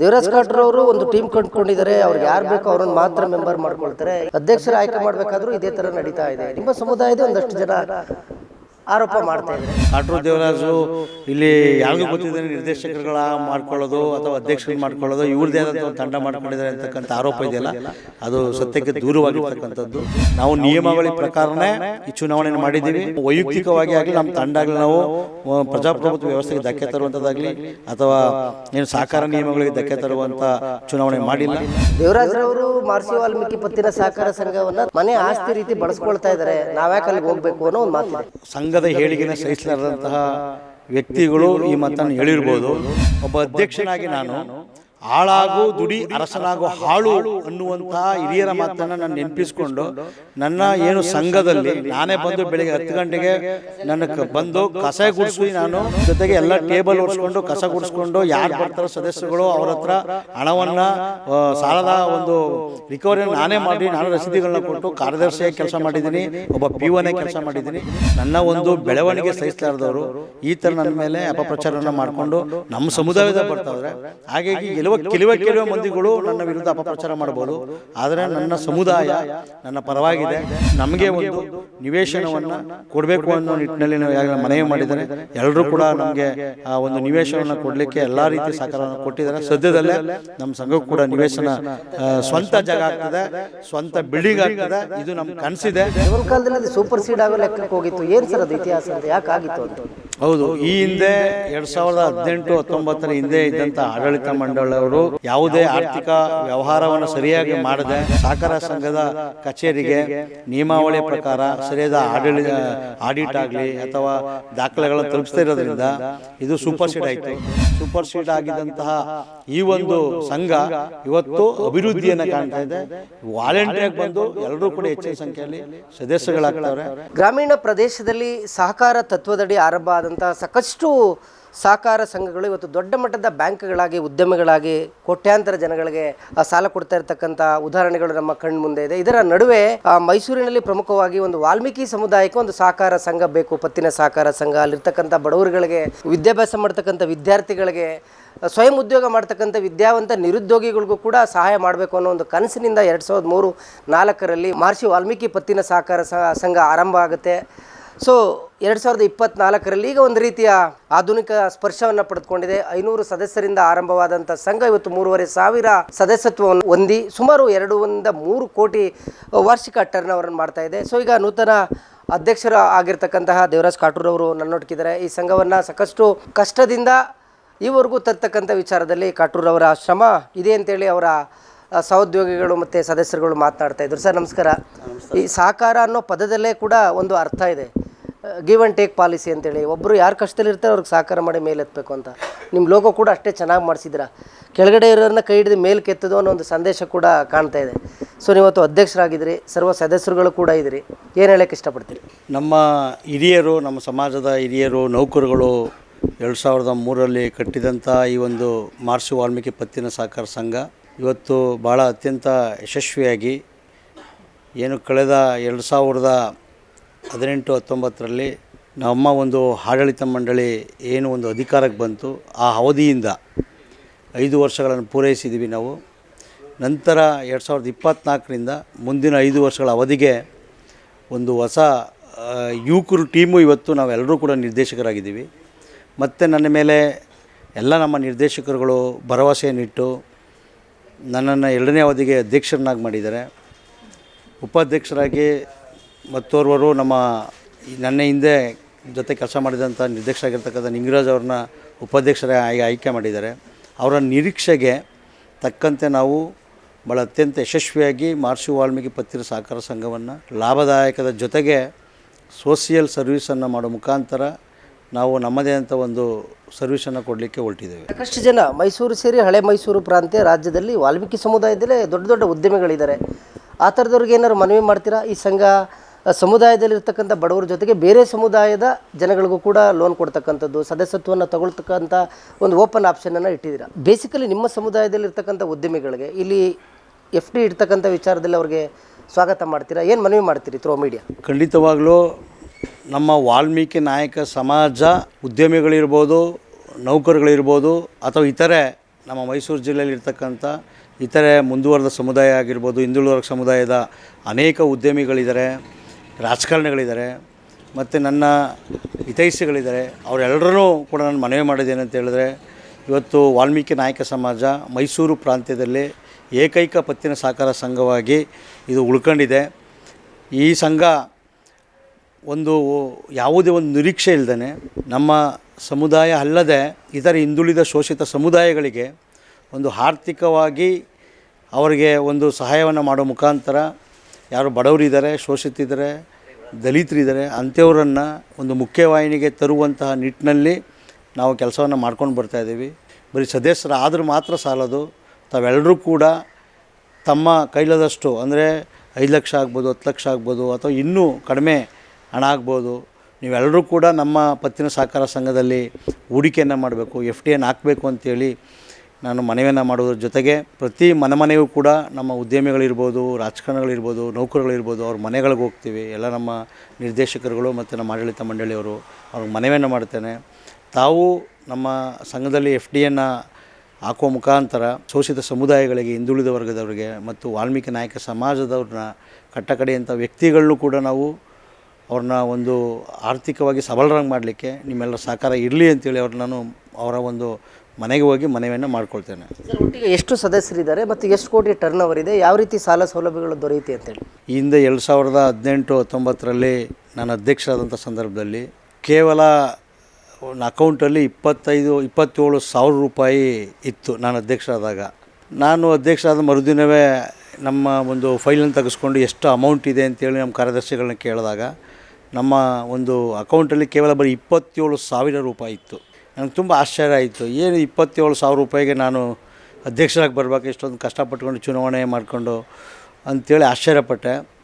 ದೇವರಾಜ್ ಕಾಟ್ರು ಅವರು ಒಂದು ಟೀಮ್ ಕಂಡುಕೊಂಡಿದ್ದಾರೆ ಅವ್ರಿಗೆ ಯಾರು ಬೇಕೋ ಅವ್ರನ್ನ ಮಾತ್ರ ಮೆಂಬರ್ ಮಾಡ್ಕೊಳ್ತಾರೆ. ಅಧ್ಯಕ್ಷರ ಆಯ್ಕೆ ಮಾಡಬೇಕಾದ್ರೂ ಇದೇ ತರ ನಡೀತಾ ಇದೆ. ನಿಮ್ಮ ಸಮುದಾಯದ ಒಂದಷ್ಟು ಜನ ಆರೋಪ ಮಾಡ್ತಾ ಇದ್ದಾರೆ. ಕಾಟ್ರು ದೇವರಾಜು ಇಲ್ಲಿ ಯಾರಿಗೂ ಗೊತ್ತಿದ್ದಾರೆ ನಿರ್ದೇಶಕರುಗಳ ಮಾಡ್ಕೊಳ್ಳೋದು ಅಥವಾ ಅಧ್ಯಕ್ಷರು ಮಾಡ್ಕೊಳ್ಳೋದು ಇವ್ರದೇ ಆದಂಥ ಒಂದು ತಂಡ ಮಾಡ್ಕೊಂಡಿದ್ದಾರೆ ಅಂತಕ್ಕಂಥ ಆರೋಪ ಇದೆಯಲ್ಲ? ಅದು ಸತ್ಯಕ್ಕೆ ದೂರವಾಗಿರ್ತಕ್ಕಂಥದ್ದು. ನಾವು ನಿಯಮಾವಳಿ ಪ್ರಕಾರನೇ ಈ ಚುನಾವಣೆ ಮಾಡಿದ್ದೀವಿ. ವೈಯಕ್ತಿಕವಾಗಿ ಆಗಲಿ ನಮ್ಮ ತಂಡ ಆಗಲಿ ನಾವು ಪ್ರಜಾಪ್ರಭುತ್ವ ವ್ಯವಸ್ಥೆಗೆ ಧಕ್ಕೆ ತರುವಂಥದ್ದಾಗಲಿ ಅಥವಾ ಏನು ಸಹಕಾರ ನಿಯಮಗಳಿಗೆ ಧಕ್ಕೆ ತರುವಂಥ ಚುನಾವಣೆ ಮಾಡಿಲ್ಲ. ದೇವರಾಜ್ರವರು ಮಾರ್ಸಿ ವಾಲ್ಮೀಕಿ ಪತ್ತಿನ ಸಹಕಾರ ಸಂಘವನ್ನ ಮನೆ ಆಸ್ತಿ ರೀತಿ ಬಳಸ್ಕೊಳ್ತಾ ಇದ್ದಾರೆ. ನಾವ್ಯಾಕೆ ಅಲ್ಲಿಗೆ ಹೋಗ್ಬೇಕು ಅನ್ನೋ ಒಂದು ಮಾತಿದೆ. ಸಂಘದ ಹೇಳಿಕೆನ ಸಹಿಸಲಾರದಂತಹ ವ್ಯಕ್ತಿಗಳು ಈ ಮಾತನ್ನು ಹೇಳಿರ್ಬೋದು. ಒಬ್ಬ ಅಧ್ಯಕ್ಷನಾಗಿ ನಾನು ಆಳಾಗು ದುಡಿ ಅರಸನಾಗು ಹಾಳು ಅನ್ನುವಂತಹ ಹಿರಿಯರ ಮಾತನ್ನ ನಾನು ನೆನಪಿಸ್ಕೊಂಡು ನನ್ನ ಏನು ಸಂಘದಲ್ಲಿ ನಾನೇ ಬಂದು ಬೆಳಿಗ್ಗೆ ಹತ್ತು ಗಂಟೆಗೆ ನನ್ನ ಬಂದು ಕಸ ಗುಡಿಸಿ ನಾನು ಜೊತೆಗೆ ಎಲ್ಲ ಟೇಬಲ್ ಓಡಿಸ್ಕೊಂಡು ಕಸ ಗುಡಿಸ್ಕೊಂಡು ಯಾರು ಬರ್ತಾರೋ ಸದಸ್ಯಗಳು ಅವ್ರ ಹತ್ರ ಹಣವನ್ನ ಸಾಲದ ಒಂದು ರಿಕವರಿ ನಾನೇ ಮಾಡಿ ನಾನು ರಸೀದಿಗಳನ್ನ ಕೊಟ್ಟು ಕಾರ್ಯದರ್ಶಿಯಾಗಿ ಕೆಲಸ ಮಾಡಿದ್ದೀನಿ ಒಬ್ಬ ಪಿ ಒನೇ ಕೆಲಸ ಮಾಡಿದ್ದೀನಿ. ನನ್ನ ಒಂದು ಬೆಳವಣಿಗೆ ಸಹಿಸಲಾರದವರು ಈ ಥರ ನನ್ನ ಮೇಲೆ ಅಪಪ್ರಚಾರವನ್ನು ಮಾಡಿಕೊಂಡು ನಮ್ಮ ಸಮುದಾಯದ ಬರ್ತಾವ್ರೆ ಹಾಗಾಗಿ ಕೆಲವ ಕೆಲವೇ ಕೆಲವೇ ಮಂದಿಗಳು ನನ್ನ ವಿರುದ್ಧ ಅಪಪ್ರಚಾರ ಮಾಡಬಹುದು. ಆದರೆ ನನ್ನ ಸಮುದಾಯ ನನ್ನ ಪರವಾಗಿದೆ. ನಮಗೆ ಒಂದು ನಿವೇಶನವನ್ನು ಕೊಡಬೇಕು ಅನ್ನೋ ನಿಟ್ಟಿನಲ್ಲಿ ನಾವು ಈಗಾಗಲೇ ಮನವಿ ಮಾಡಿದ್ದಾರೆ ಎಲ್ಲರೂ ಕೂಡ ನಮಗೆ ಆ ಒಂದು ನಿವೇಶನವನ್ನು ಕೊಡಲಿಕ್ಕೆ ಎಲ್ಲ ರೀತಿ ಸಹಕಾರವನ್ನು ಕೊಟ್ಟಿದ್ದಾರೆ. ಸದ್ಯದಲ್ಲೇ ನಮ್ಮ ಸಂಘಕ್ಕೂ ಕೂಡ ನಿವೇಶನ ಸ್ವಂತ ಜಾಗ ಆಗ್ತದೆ ಸ್ವಂತ ಬಿಲ್ಡಿಂಗ್ ಆಗ್ತದೆ. ಇದು ನಮ್ಮ ಕನಸಿದೆ. ಕಾಲದಲ್ಲಿ ಸೂಪರ್ ಸೀಡ್ ಆಗೋ ಲೆಕ್ಕಕ್ಕೆ ಹೋಗಿತ್ತು. ಏನು ಸರ್ ಅದು ಇತಿಹಾಸ ಅಂತ ಯಾಕೆ ಆಗಿತ್ತು ಅಂತ ಹೌದು ಈ ಹಿಂದೆ ಎರಡ್ ಸಾವಿರದ ಹದಿನೆಂಟು ಹತ್ತೊಂಬತ್ತರ ಹಿಂದೆ ಇದ್ದಂತ ಆಡಳಿತ ಮಂಡಳಿಯವರು ಯಾವುದೇ ಆರ್ಥಿಕ ವ್ಯವಹಾರವನ್ನು ಸರಿಯಾಗಿ ಮಾಡದೆ ಸಹಕಾರ ಸಂಘದ ಕಚೇರಿಗೆ ನಿಯಮಾವಳಿ ಪ್ರಕಾರ ಸರಿಯಾದ ಆಡಳಿತ ಆಡಿಟ್ ಆಗಲಿ ಅಥವಾ ದಾಖಲೆಗಳನ್ನು ತಲುಪಿಸ್ತಾ ಇರೋದ್ರಿಂದ ಇದು ಸೂಪರ್ ಸೀಡ್ ಆಯಿತು. ಸೂಪರ್ ಸೀಡ್ ಆಗಿದ್ದಂತಹ ಈ ಒಂದು ಸಂಘ ಇವತ್ತು ಅಭಿವೃದ್ಧಿಯನ್ನು ಕಾಣ್ತಾ ಇದೆ. ವಾಲಂಟಿಯರ್ ಬಂದು ಎಲ್ಲರೂ ಕೂಡ ಹೆಚ್ಚಿನ ಸಂಖ್ಯೆಯಲ್ಲಿ ಸದಸ್ಯಗಳಾಗ್ತವ್ರೆ. ಗ್ರಾಮೀಣ ಪ್ರದೇಶದಲ್ಲಿ ಸಹಕಾರ ತತ್ವದಡಿ ಆರಂಭ ಆದಂತಹ ಸಾಕಷ್ಟು ಸಹಕಾರ ಸಂಘಗಳು ಇವತ್ತು ದೊಡ್ಡ ಮಟ್ಟದ ಬ್ಯಾಂಕ್ಗಳಾಗಿ, ಉದ್ಯಮಿಗಳಾಗಿ, ಕೋಟ್ಯಾಂತರ ಜನಗಳಿಗೆ ಸಾಲ ಕೊಡ್ತಾ ಇರತಕ್ಕಂಥ ಉದಾಹರಣೆಗಳು ನಮ್ಮ ಕಣ್ಣು ಮುಂದೆ ಇದೆ. ಇದರ ನಡುವೆ ಮೈಸೂರಿನಲ್ಲಿ ಪ್ರಮುಖವಾಗಿ ಒಂದು ವಾಲ್ಮೀಕಿ ಸಮುದಾಯಕ್ಕೆ ಒಂದು ಸಹಕಾರ ಸಂಘ ಬೇಕು, ಪತ್ತಿನ ಸಹಕಾರ ಸಂಘ. ಅಲ್ಲಿರ್ತಕ್ಕಂಥ ಬಡವರುಗಳಿಗೆ, ವಿದ್ಯಾಭ್ಯಾಸ ಮಾಡ್ತಕ್ಕಂಥ ವಿದ್ಯಾರ್ಥಿಗಳಿಗೆ ಸ್ವಯಂ ಉದ್ಯೋಗ ಮಾಡ್ತಕ್ಕಂಥ ವಿದ್ಯಾವಂತ ನಿರುದ್ಯೋಗಿಗಳಿಗೂ ಕೂಡ ಸಹಾಯ ಮಾಡಬೇಕು ಅನ್ನೋ ಒಂದು ಕನಸಿನಿಂದ ಎರಡು ಸಾವಿರದ ಮೂರು ನಾಲ್ಕರಲ್ಲಿ ಮಹರ್ಷಿ ವಾಲ್ಮೀಕಿ ಪತ್ತಿನ ಸಹಕಾರ ಸಂಘ ಆರಂಭ ಆಗುತ್ತೆ. ಸೊ ಎರಡು ಸಾವಿರದ ಇಪ್ಪತ್ನಾಲ್ಕರಲ್ಲಿ ಈಗ ಒಂದು ರೀತಿಯ ಆಧುನಿಕ ಸ್ಪರ್ಶವನ್ನು ಪಡೆದುಕೊಂಡಿದೆ. ಐನೂರು ಸದಸ್ಯರಿಂದ ಆರಂಭವಾದಂಥ ಸಂಘ ಇವತ್ತು ಮೂರುವರೆ ಸಾವಿರ ಸದಸ್ಯತ್ವವನ್ನು ಹೊಂದಿ ಸುಮಾರು ಎರಡೂರಿಂದ ಮೂರು ಕೋಟಿ ವಾರ್ಷಿಕ ಟರ್ನ್ ಅವರನ್ನು ಮಾಡ್ತಾ ಇದೆ. ಸೊ ಈಗ ನೂತನ ಅಧ್ಯಕ್ಷರು ಆಗಿರ್ತಕ್ಕಂತಹ ದೇವರಾಜ್ ಕಾಟೂರವರು ನನ್ನೊಟ್ಟಿದ್ದಾರೆ ಈ ಸಂಘವನ್ನು ಸಾಕಷ್ಟು ಕಷ್ಟದಿಂದ ಈವರೆಗೂ ತರ್ತಕ್ಕಂಥ ವಿಚಾರದಲ್ಲಿ ಕಾಟೂರವರ ಶ್ರಮ ಇದೆ ಅಂತೇಳಿ ಅವರ ಸಹೋದ್ಯೋಗಿಗಳು ಮತ್ತು ಸದಸ್ಯರುಗಳು ಮಾತನಾಡ್ತಾ ಇದ್ರು. ಸರ್ ನಮಸ್ಕಾರ. ಈ ಸಹಕಾರ ಅನ್ನೋ ಪದದಲ್ಲೇ ಕೂಡ ಒಂದು ಅರ್ಥ ಇದೆ. ಗಿವ್ ಆ್ಯಂಡ್ ಟೇಕ್ ಪಾಲಿಸಿ ಅಂತೇಳಿ. ಒಬ್ಬರು ಯಾರು ಕಷ್ಟದಲ್ಲಿರ್ತಾರೆ ಅವ್ರಿಗೆ ಸಹಕಾರ ಮಾಡಿ ಮೇಲೆತ್ತಬೇಕು ಅಂತ. ನಿಮ್ಮ ಲೋಗೋ ಕೂಡ ಅಷ್ಟೇ ಚೆನ್ನಾಗಿ ಮಾಡಿಸಿದ್ರ ಕೆಳಗಡೆ ಇರೋರನ್ನ ಕೈ ಹಿಡಿದು ಮೇಲೆ ಕೆತ್ತದು ಅನ್ನೋ ಒಂದು ಸಂದೇಶ ಕೂಡ ಕಾಣ್ತಾ ಇದೆ. ಸೊ ನೀವತ್ತು ಅಧ್ಯಕ್ಷರಾಗಿದ್ದೀರಿ ಸರ್ವ ಸದಸ್ಯರುಗಳು ಕೂಡ ಇದ್ದೀರಿ. ಏನು ಹೇಳಕ್ಕೆ ಇಷ್ಟಪಡ್ತೀರಿ? ನಮ್ಮ ಹಿರಿಯರು ನಮ್ಮ ಸಮಾಜದ ಹಿರಿಯರು ನೌಕರುಗಳು ಎರಡು ಸಾವಿರದ ಮೂರರಲ್ಲಿ ಕಟ್ಟಿದಂಥ ಈ ಒಂದು ಮಾರ್ಷಿ ವಾಲ್ಮೀಕಿ ಪತ್ತಿನ ಸಹಕಾರ ಸಂಘ ಇವತ್ತು ಭಾಳ ಅತ್ಯಂತ ಯಶಸ್ವಿಯಾಗಿ ಏನು ಕಳೆದ ಎರಡು ಸಾವಿರದ ಹದಿನೆಂಟು, ಹತ್ತೊಂಬತ್ತರಲ್ಲಿ ನಮ್ಮ ಒಂದು ಆಡಳಿತ ಮಂಡಳಿ ಏನು ಒಂದು ಅಧಿಕಾರಕ್ಕೆ ಬಂತು, ಆ ಅವಧಿಯಿಂದ ಐದು ವರ್ಷಗಳನ್ನು ಪೂರೈಸಿದ್ದೀವಿ ನಾವು. ನಂತರ ಎರಡು ಸಾವಿರದ ಇಪ್ಪತ್ತ್ನಾಲ್ಕರಿಂದ ಮುಂದಿನ ಐದು ವರ್ಷಗಳ ಅವಧಿಗೆ ಒಂದು ಹೊಸ ಯುವಕರು, ಟೀಮು ಇವತ್ತು ನಾವೆಲ್ಲರೂ ಕೂಡ ನಿರ್ದೇಶಕರಾಗಿದ್ದೀವಿ. ಮತ್ತು ನನ್ನ ಮೇಲೆ ಎಲ್ಲ ನಮ್ಮ ನಿರ್ದೇಶಕರುಗಳು ಭರವಸೆಯನ್ನಿಟ್ಟು ನನ್ನನ್ನು ಎರಡನೇ ಅವಧಿಗೆ ಅಧ್ಯಕ್ಷರನ್ನಾಗಿ ಮಾಡಿದ್ದಾರೆ. ಉಪಾಧ್ಯಕ್ಷರಾಗಿ ಮತ್ತೋರ್ವರು ನಮ್ಮ ನನ್ನ ಹಿಂದೆ ಜೊತೆ ಕೆಲಸ ಮಾಡಿದಂಥ ನಿರ್ದೇಶಕರಾಗಿರ್ತಕ್ಕಂಥ ನಿಂಗರಾಜ್ ಅವ್ರನ್ನ ಉಪಾಧ್ಯಕ್ಷರಾಗಿ ಆಯ್ಕೆ ಮಾಡಿದ್ದಾರೆ. ಅವರ ನಿರೀಕ್ಷೆಗೆ ತಕ್ಕಂತೆ ನಾವು ಭಾಳ ಅತ್ಯಂತ ಯಶಸ್ವಿಯಾಗಿ ಮಾರ್ಷಿ ವಾಲ್ಮೀಕಿ ಪತ್ತಿರ ಸಹಕಾರ ಸಂಘವನ್ನು ಲಾಭದಾಯಕದ ಜೊತೆಗೆ ಸೋಷಿಯಲ್ ಸರ್ವಿಸನ್ನು ಮಾಡೋ ಮುಖಾಂತರ ನಾವು ನಮ್ಮದೇ ಅಂತ ಒಂದು ಸರ್ವಿಸನ್ನು ಕೊಡಲಿಕ್ಕೆ ಹೊರಟಿದ್ದೇವೆ. ಸಾಕಷ್ಟು ಜನ ಮೈಸೂರು ಸೇರಿ ಹಳೆ ಮೈಸೂರು ಪ್ರಾಂತ್ಯ ರಾಜ್ಯದಲ್ಲಿ ವಾಲ್ಮೀಕಿ ಸಮುದಾಯದಲ್ಲೇ ದೊಡ್ಡ ದೊಡ್ಡ ಉದ್ಯಮಿಗಳಿದ್ದಾರೆ. ಆ ಥರದವ್ರಿಗೆ ಏನಾದ್ರು ಮನವಿ ಮಾಡ್ತೀರಾ? ಈ ಸಂಘ ಸಮುದಾಯದಲ್ಲಿ ಸಮುದಾಯದಲ್ಲಿರ್ತಕ್ಕಂಥ ಬಡವರ ಜೊತೆಗೆ ಬೇರೆ ಸಮುದಾಯದ ಜನಗಳಿಗೂ ಕೂಡ ಲೋನ್ ಕೊಡ್ತಕ್ಕಂಥದ್ದು ಸದಸ್ಯತ್ವವನ್ನು ತಗೊಳ್ತಕ್ಕಂಥ ಒಂದು ಓಪನ್ ಆಪ್ಷನನ್ನು ಇಟ್ಟಿದ್ದೀರಾ? ಬೇಸಿಕಲಿ ನಿಮ್ಮ ಸಮುದಾಯದಲ್ಲಿರ್ತಕ್ಕಂಥ ಉದ್ಯಮಿಗಳಿಗೆ ಇಲ್ಲಿ ಎಫ್ ಡಿ ಇರ್ತಕ್ಕಂಥ ವಿಚಾರದಲ್ಲಿ ಅವ್ರಿಗೆ ಸ್ವಾಗತ ಮಾಡ್ತೀರಾ? ಏನು ಮನವಿ ಮಾಡ್ತೀರಿ ಥ್ರೋ ಮೀಡಿಯಾ ಖಂಡಿತವಾಗಲೂ ನಮ್ಮ ವಾಲ್ಮೀಕಿ ನಾಯಕ ಸಮಾಜ ಉದ್ಯಮಿಗಳಿರ್ಬೋದು ನೌಕರುಗಳಿರ್ಬೋದು ಅಥವಾ ಇತರೆ, ನಮ್ಮ ಮೈಸೂರು ಜಿಲ್ಲೆಯಲ್ಲಿ ಇರ್ತಕ್ಕಂಥ ಇತರೆ ಮುಂದುವರೆದ ಸಮುದಾಯ ಆಗಿರ್ಬೋದು, ಹಿಂದುಳಿದ ಸಮುದಾಯದ ಅನೇಕ ಉದ್ಯಮಿಗಳಿದ್ದಾರೆ, ರಾಜಕಾರಣಿಗಳಿದ್ದಾರೆ, ಮತ್ತು ನನ್ನ ಹಿತೈಷಿಗಳಿದ್ದಾರೆ ಅವರೆಲ್ಲರೂ ಕೂಡ ನಾನು ಮನವಿ ಮಾಡಿದ್ದೇನೆ ಅಂತ ಹೇಳಿದ್ರೆ, ಇವತ್ತು ವಾಲ್ಮೀಕಿ ನಾಯಕ ಸಮಾಜ ಮೈಸೂರು ಪ್ರಾಂತ್ಯದಲ್ಲಿ ಏಕೈಕ ಪತ್ತಿನ ಸಹಕಾರ ಸಂಘವಾಗಿ ಇದು ಉಳ್ಕೊಂಡಿದೆ. ಈ ಸಂಘ ಒಂದು ಯಾವುದೇ ಒಂದು ನಿರೀಕ್ಷೆ ಇಲ್ಲದೇ ನಮ್ಮ ಸಮುದಾಯ ಅಲ್ಲದೆ ಇತರ ಹಿಂದುಳಿದ ಶೋಷಿತ ಸಮುದಾಯಗಳಿಗೆ ಒಂದು ಆರ್ಥಿಕವಾಗಿ ಅವರಿಗೆ ಒಂದು ಸಹಾಯವನ್ನು ಮಾಡೋ ಮುಖಾಂತರ ಯಾರು ಬಡವರಿದ್ದಾರೆ ಶೋಷಿತಿದ್ದಾರೆ ದಲಿತರಿದ್ದಾರೆ ಅಂಥವರನ್ನು ಒಂದು ಮುಖ್ಯವಾಹಿನಿಗೆ ತರುವಂತಹ ನಿಟ್ಟಿನಲ್ಲಿ ನಾವು ಕೆಲಸವನ್ನು ಮಾಡ್ಕೊಂಡು ಬರ್ತಾಯಿದ್ದೀವಿ ಬರೀ ಸದಸ್ಯರಾದರೂ ಮಾತ್ರ ಸಾಲದು. ತಾವೆಲ್ಲರೂ ಕೂಡ ತಮ್ಮ ಕೈಲಾದಷ್ಟು, ಅಂದರೆ ಐದು ಲಕ್ಷ ಆಗ್ಬೋದು, ಹತ್ತು ಲಕ್ಷ ಆಗ್ಬೋದು ಅಥವಾ ಇನ್ನೂ ಕಡಿಮೆ ಹಣ ಆಗ್ಬೋದು. ನೀವೆಲ್ಲರೂ ಕೂಡ ನಮ್ಮ ಪತ್ತಿನ ಸಹಕಾರ ಸಂಘದಲ್ಲಿ ಹೂಡಿಕೆಯನ್ನು ಮಾಡಬೇಕು, ಎಫ್ ಡಿಯನ್ನು ಹಾಕಬೇಕು ಅಂತೇಳಿ ನಾನು ಮನವಿಯನ್ನು ಮಾಡೋದ್ರ ಜೊತೆಗೆ ಪ್ರತಿ ಮನೆ ಮನೆಯೂ ಕೂಡ ನಮ್ಮ ಉದ್ಯಮಿಗಳಿರ್ಬೋದು, ರಾಜಕಾರಣಿಗಳಿರ್ಬೋದು ನೌಕರಗಳಿರ್ಬೋದು ಅವ್ರ ಮನೆಗಳಿಗೆ ಹೋಗ್ತೀವಿ. ಎಲ್ಲ ನಮ್ಮ ನಿರ್ದೇಶಕರುಗಳು ಮತ್ತು ನಮ್ಮ ಆಡಳಿತ ಮಂಡಳಿಯವರು ಅವ್ರಿಗೆ ಮನವಿಯನ್ನು ಮಾಡ್ತೇನೆ ತಾವು ನಮ್ಮ ಸಂಘದಲ್ಲಿ ಎಫ್ ಡಿಯನ್ನು ಹಾಕುವ ಮುಖಾಂತರ ಶೋಷಿತ ಸಮುದಾಯಗಳಿಗೆ, ಹಿಂದುಳಿದ ವರ್ಗದವರಿಗೆ ಮತ್ತು ವಾಲ್ಮೀಕಿ ನಾಯಕ ಸಮಾಜದವ್ರನ್ನ ಕಟ್ಟಕಡೆಯಂಥ ವ್ಯಕ್ತಿಗಳನ್ನೂ ಕೂಡ ನಾವು ಅವ್ರನ್ನ ಒಂದು ಆರ್ಥಿಕವಾಗಿ ಸಬಲರಾಗಿ ಮಾಡಲಿಕ್ಕೆ ನಿಮ್ಮೆಲ್ಲರ ಸಹಕಾರ ಇರಲಿ ಅಂತೇಳಿ ಅವ್ರು ನಾನು ಅವರ ಒಂದು ಮನೆಗೆ ಹೋಗಿ ಮನವಿಯನ್ನು ಮಾಡ್ಕೊಳ್ತೇನೆ. ಒಟ್ಟಿಗೆ ಎಷ್ಟು ಸದಸ್ಯರಿದ್ದಾರೆ ಮತ್ತು ಎಷ್ಟು ಕೋಟಿ ಟರ್ನ್ ಓವರ್ ಇದೆ? ಯಾವ ರೀತಿ ಸಾಲ ಸೌಲಭ್ಯಗಳು ದೊರೆಯುತ್ತೆ ಅಂತೇಳಿ? ಈ ಹಿಂದೆ ಎರಡು ಸಾವಿರದ ಹದಿನೆಂಟು ಹತ್ತೊಂಬತ್ತರಲ್ಲಿ ನಾನು ಅಧ್ಯಕ್ಷರಾದಂಥ ಸಂದರ್ಭದಲ್ಲಿ ಕೇವಲ ಒಂದು ಅಕೌಂಟಲ್ಲಿ ಇಪ್ಪತ್ತೈದು ಇಪ್ಪತ್ತೇಳು ಸಾವಿರ ರೂಪಾಯಿ ಇತ್ತು ನಾನು ಅಧ್ಯಕ್ಷರಾದಾಗ. ನಾನು ಅಧ್ಯಕ್ಷರಾದ ಮರುದಿನವೇ ನಮ್ಮ ಒಂದು ಫೈಲನ್ನು ತೆಗೆಸ್ಕೊಂಡು ಎಷ್ಟು ಅಮೌಂಟ್ ಇದೆ ಅಂತೇಳಿ ನಮ್ಮ ಕಾರ್ಯದರ್ಶಿಗಳನ್ನ ಕೇಳಿದಾಗ ನಮ್ಮ ಒಂದು ಅಕೌಂಟಲ್ಲಿ ಕೇವಲ ಬರೀ ಇಪ್ಪತ್ತೇಳು ಸಾವಿರ ರೂಪಾಯಿ ಇತ್ತು. ನನಗೆ ತುಂಬ ಆಶ್ಚರ್ಯ ಆಯಿತು. ಏನು ಇಪ್ಪತ್ತೇಳು ಸಾವಿರ ರೂಪಾಯಿಗೆ ನಾನು ಅಧ್ಯಕ್ಷರಾಗಿ ಬರಬೇಕು ಇಷ್ಟೊಂದು ಕಷ್ಟಪಟ್ಕೊಂಡು ಚುನಾವಣೆ ಮಾಡಿಕೊಂಡು ಅಂಥೇಳಿ ಆಶ್ಚರ್ಯಪಟ್ಟೆ.